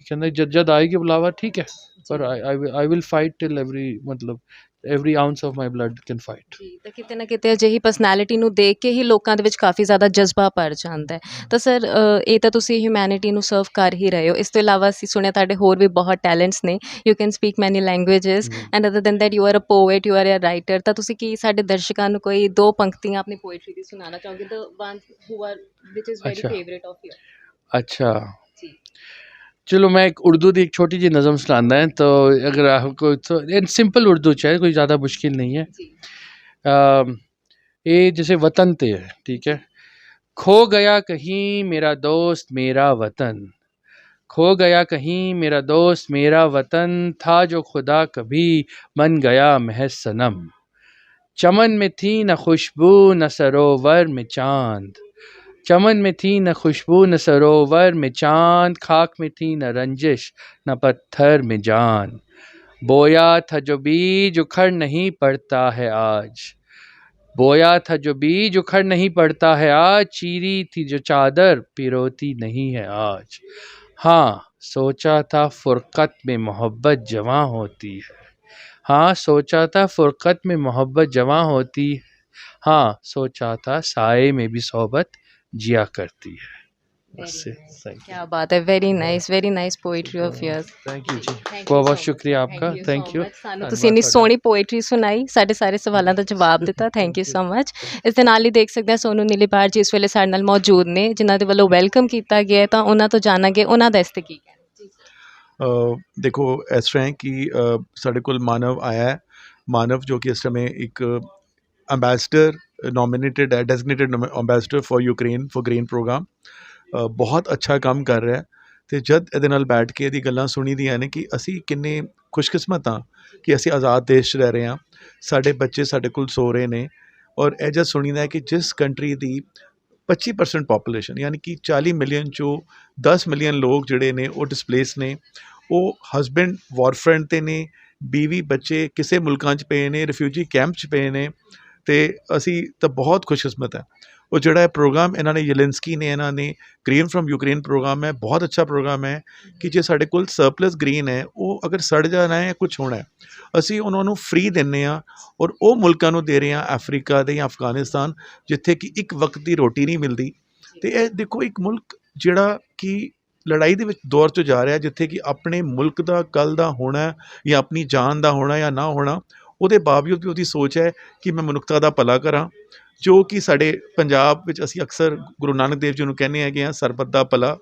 ਕਹਿੰਦਾ ਜਦ ਜਦ ਆਏਗੀ ਬੁਲਾਵਾ ਠੀਕ ਹੈ ਪਰ I I will fight till every ਮਤਲਬ every ounce of my blood can fight ਤਾਂ ਕਿਤੇ ਨਾ ਕਿਤੇ ਅਜਿਹੀ ਪਰਸਨੈਲਿਟੀ ਨੂੰ ਦੇਖ ਕੇ ਹੀ ਲੋਕਾਂ ਦੇ ਵਿੱਚ ਕਾਫੀ ਜ਼ਿਆਦਾ ਜਜ਼ਬਾ ਭਰ ਜਾਂਦਾ ਹੈ। ਤਾਂ ਸਰ ਇਹ ਤਾਂ ਤੁਸੀਂ ਹਿਊਮੈਨਿਟੀ ਨੂੰ ਸਰਵ ਕਰ ਹੀ ਰਹੇ ਹੋ। ਇਸ ਤੋਂ ਇਲਾਵਾ ਅਸੀਂ ਸੁਣਿਆ ਤੁਹਾਡੇ ਹੋਰ ਵੀ ਬਹੁਤ ਟੈਲੈਂਟਸ ਨੇ। You can speak many languages and other than that you are a poet you are a writer ਤਾਂ ਤੁਸੀਂ ਕੀ ਸਾਡੇ ਦਰਸ਼ਕਾਂ ਨੂੰ ਕੋਈ ਦੋ ਪੰਕਤੀਆਂ ਆਪਣੀ ਪੋਇਟਰੀ ਦੀ ਸੁਣਾਉਣਾ ਚਾਹੋਗੇ? The one who are which is very favourite of you ਅੱਛਾ। ਜੀ। چلو میں ایک اردو دی ایک چھوٹی جی نظم سنانا ہے تو اگر آپ کو تو سمپل اردو چاہے کوئی زیادہ مشکل نہیں ہے۔ جی۔ یہ جیسے وطن تے ہے ٹھیک ہے۔ کھو گیا کہیں میرا دوست میرا وطن۔ کھو گیا کہیں میرا دوست میرا وطن۔ تھا جو خدا کبھی من گیا محض سنم چمن میں تھی نہ خوشبو نہ سروور میں چاند۔ چمن میں تھی نہ خوشبو نہ سروور میں چاند، خاک میں تھی نہ رنجش، نہ پتھر میں جان۔ بویا تھا جو بیج اکھڑ نہیں پڑتا ہے آج۔ بویا تھا جو بیج اکھڑ نہیں پڑتا ہے آج۔ چیری تھی جو چادر پیروتی نہیں ہے آج۔ ہاں سوچا تھا فرقت میں محبت جمع ہوتی ہے۔ ہاں سوچا تھا فرقت میں محبت جمع ہوتی ہے۔ ہاں سوچا تھا سائے میں بھی صحبت जिया करती है बस से थैंक क्या बात है very nice very nice poetry of yours thank you जी बहुत बहुत शुक्रिया आपका थैंक यू ਸਾਨੂੰ ਤੁਸੀਂ ਇੰਨੀ ਸੋਹਣੀ ਪੋਇਟਰੀ ਸੁਣਾਈ ਸਾਡੇ ਸਾਰੇ ਸਵਾਲਾਂ ਦਾ ਜਵਾਬ ਦਿੱਤਾ ਥੈਂਕ ਯੂ ਸੋ ਮਚ ਇਸ ਦੇ ਨਾਲ ਹੀ ਦੇਖ ਸਕਦੇ ਹਾਂ ਸੋਨੂ ਨੀਲੀਪਾਰ ਜੀ ਇਸ ਵੇਲੇ ਸਾਡੇ ਨਾਲ ਮੌਜੂਦ ਨੇ ਜਿਨ੍ਹਾਂ ਦੇ ਵੱਲੋਂ ਵੈਲਕਮ ਕੀਤਾ ਗਿਆ ਹੈ ਤਾਂ ਉਹਨਾਂ ਤੋਂ ਜਾਣਾਂਗੇ ਉਹਨਾਂ ਦਾ ਇਸ ਤੇ ਕੀ ਕਹਿਣਾ ਅ, ਦੇਖੋ ਇਸ ਤਰ੍ਹਾਂ ਹੈ ਕਿ ਅ, ਸਾਡੇ ਕੋਲ ਮਾਨਵ ਆਇਆ ਹੈ ਮਾਨਵ ਜੋ ਕਿ ਇਸ ਸਮੇਂ ਇੱਕ ਅੰਬੈਸਡਰ ਨੋਮੀਨੇਟਡ ਹੈ designated ambassador for Ukraine for green program ਬਹੁਤ ਅੱਛਾ ਕੰਮ ਕਰ ਰਿਹਾ ਹੈ ਤੇ ਜਦ ਇਹਦੇ ਨਾਲ ਬੈਠ ਕੇ ਇਹਦੀ ਗੱਲਾਂ ਸੁਣੀ ਦੀਆਂ ਨੇ ਕਿ ਅਸੀਂ ਕਿੰਨੇ ਖੁਸ਼ਕਿਸਮਤ ਹਾਂ ਕਿ ਅਸੀਂ ਆਜ਼ਾਦ ਦੇਸ਼ 'ਚ ਰਹਿ ਰਹੇ ਹਾਂ ਸਾਡੇ ਬੱਚੇ ਸਾਡੇ ਕੋਲ ਸੋ ਰਹੇ ਨੇ ਔਰ ਇਹ ਜਦ ਸੁਣੀਦਾ ਹੈ ਕਿ ਜਿਸ ਕੰਟਰੀ ਦੀ 25% ਪਾਪੂਲੇਸ਼ਨ ਯਾਨੀ ਕਿ 40 ਮਿਲੀਅਨ ਚੋਂ 10 ਮਿਲੀਅਨ ਲੋਕ ਜਿਹੜੇ ਨੇ ਉਹ ਡਿਸਪਲੇਸ ਨੇ ਉਹ ਹਸਬੈਂਡ ਵਾਰਫਰੈਂਡ ਤੇ ਨੇ ਬੀਵੀ ਬੱਚੇ ਕਿਸੇ ਮੁਲਕਾਂ 'ਚ ਪਏ ਨੇ ਰਿਫਿਊਜੀ ਕੈਂਪ 'ਚ ਪਏ ਨੇ ਅਤੇ ਅਸੀਂ ਤਾਂ ਬਹੁਤ ਖੁਸ਼ਕਿਸਮਤ ਹੈ। ਉਹ ਜਿਹੜਾ ਇਹ ਪ੍ਰੋਗਰਾਮ ਇਹਨਾਂ ਨੇ, ਯੈਲੈਂਸਕੀ ਨੇ ਇਹਨਾਂ ਨੇ ਗ੍ਰੀਨ ਫਰਮ ਯੂਕਰੇਨ ਪ੍ਰੋਗਰਾਮ ਹੈ, ਬਹੁਤ ਅੱਛਾ ਪ੍ਰੋਗਰਾਮ ਹੈ ਕਿ ਜੇ ਸਾਡੇ ਕੋਲ ਸਰਪਲਸ ਗ੍ਰੀਨ ਹੈ, ਉਹ ਅਗਰ ਸੜ ਜਾਣਾ ਹੈ ਜਾਂ ਕੁਝ ਹੋਣਾ ਅਸੀਂ ਉਹਨਾਂ ਨੂੰ ਫ੍ਰੀ ਦਿੰਨੇ ਆ ਔਰ ਉਹ ਮੁਲਕਾਂ ਨੂੰ ਦੇ ਰਹੇ ਆ ਅਫਰੀਕਾ ਦੇ ਜਾਂ ਅਫਗਾਨਿਸਤਾਨ ਜਿੱਥੇ ਕਿ ਇੱਕ ਵਕਤ ਦੀ ਰੋਟੀ ਨਹੀਂ ਮਿਲਦੀ। ਤੇ ਇਹ ਦੇਖੋ, ਇੱਕ ਮੁਲਕ ਜਿਹੜਾ ਕਿ ਲੜਾਈ ਦੇ ਵਿੱਚ ਦੌਰ 'ਚ ਜਾ ਰਿਹਾ, ਜਿੱਥੇ ਕਿ ਆਪਣੇ ਮੁਲਕ ਦਾ ਕੱਲ ਦਾ ਹੋਣਾ ਜਾਂ ਆਪਣੀ ਜਾਨ ਦਾ ਹੋਣਾ ਜਾਂ ਨਾ ਹੋਣਾ ਉਹਦੇ ਬਾਵਜੂਦ ਵੀ ਉਹਦੀ ਸੋਚ ਹੈ ਕਿ ਮੈਂ ਮਨੁੱਖਤਾ ਦਾ ਭਲਾ ਕਰਾਂ ਜੋ ਕਿ ਸਾਡੇ ਪੰਜਾਬ ਵਿੱਚ ਅਸੀਂ ਅਕਸਰ ਗੁਰੂ ਨਾਨਕ ਦੇਵ ਜੀ ਨੂੰ ਕਹਿੰਦੇ ਹੈਗੇ ਆ ਸਰਬੱਤ ਦਾ ਭਲਾ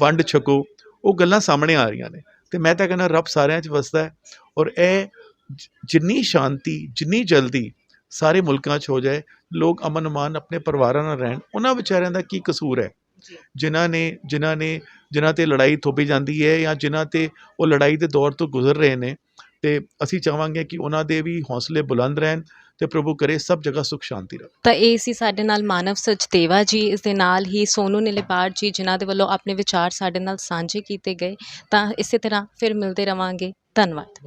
ਵੰਡ ਛਕੋ। ਉਹ ਗੱਲਾਂ ਸਾਹਮਣੇ ਆ ਰਹੀਆਂ ਨੇ ਤੇ ਮੈਂ ਤਾਂ ਕਹਿੰਦਾ ਰੱਬ ਸਾਰਿਆਂ 'ਚ ਵਸਦਾ ਹੈ ਔਰ ਇਹ ਜਿੰਨੀ ਸ਼ਾਂਤੀ ਜਿੰਨੀ ਜਲਦੀ ਸਾਰੇ ਮੁਲਕਾਂ 'ਚ ਹੋ ਜਾਏ ਲੋਕ ਅਮਨ ਅਮਾਨ ਆਪਣੇ ਪਰਿਵਾਰਾਂ ਨਾਲ ਰਹਿਣ ਉਹਨਾਂ ਵਿਚਾਰਿਆਂ ਦਾ ਕੀ ਕਸੂਰ ਹੈ? ਜਿਨ੍ਹਾਂ ਨੇ ਜਿਨ੍ਹਾਂ ਨੇ ਜਿਨ੍ਹਾਂ ਤੇ ਲੜਾਈ ਥੋਪੀ ਜਾਂਦੀ ਹੈ ਜਾਂ ਜਿਨ੍ਹਾਂ ਤੇ ਉਹ ਲੜਾਈ ਦੇ ਦੌਰ ਤੋਂ ਗੁਜ਼ਰ ਰਹੇ ਨੇ ਤੇ ਅਸੀਂ ਚਾਹਾਂਗੇ ਕਿ ਉਹਨਾਂ ਦੇ ਵੀ ਹੌਸਲੇ ਬੁਲੰਦ ਰਹਿਣ ਤੇ ਪ੍ਰਭੂ ਕਰੇ ਸਭ ਜਗ੍ਹਾ ਸੁਖ, ਸ਼ਾਂਤੀ ਰਹੇ। ਤਾਂ ਇਹ ਸੀ ਸਾਡੇ ਨਾਲ ਮਾਨਵ ਸਚਦੇਵਾ ਜੀ, ਇਸ ਦੇ ਨਾਲ ਹੀ ਸੋਨੂ ਨੀਲੀਪਾਰ ਜੀ, ਜਿਨ੍ਹਾਂ ਦੇ ਵੱਲੋਂ ਆਪਣੇ ਵਿਚਾਰ ਸਾਡੇ ਨਾਲ ਸਾਂਝੇ ਕੀਤੇ ਗਏ। ਤਾਂ ਇਸੇ ਤਰ੍ਹਾਂ ਫਿਰ ਮਿਲਦੇ ਰਵਾਂਗੇ। ਧੰਨਵਾਦ।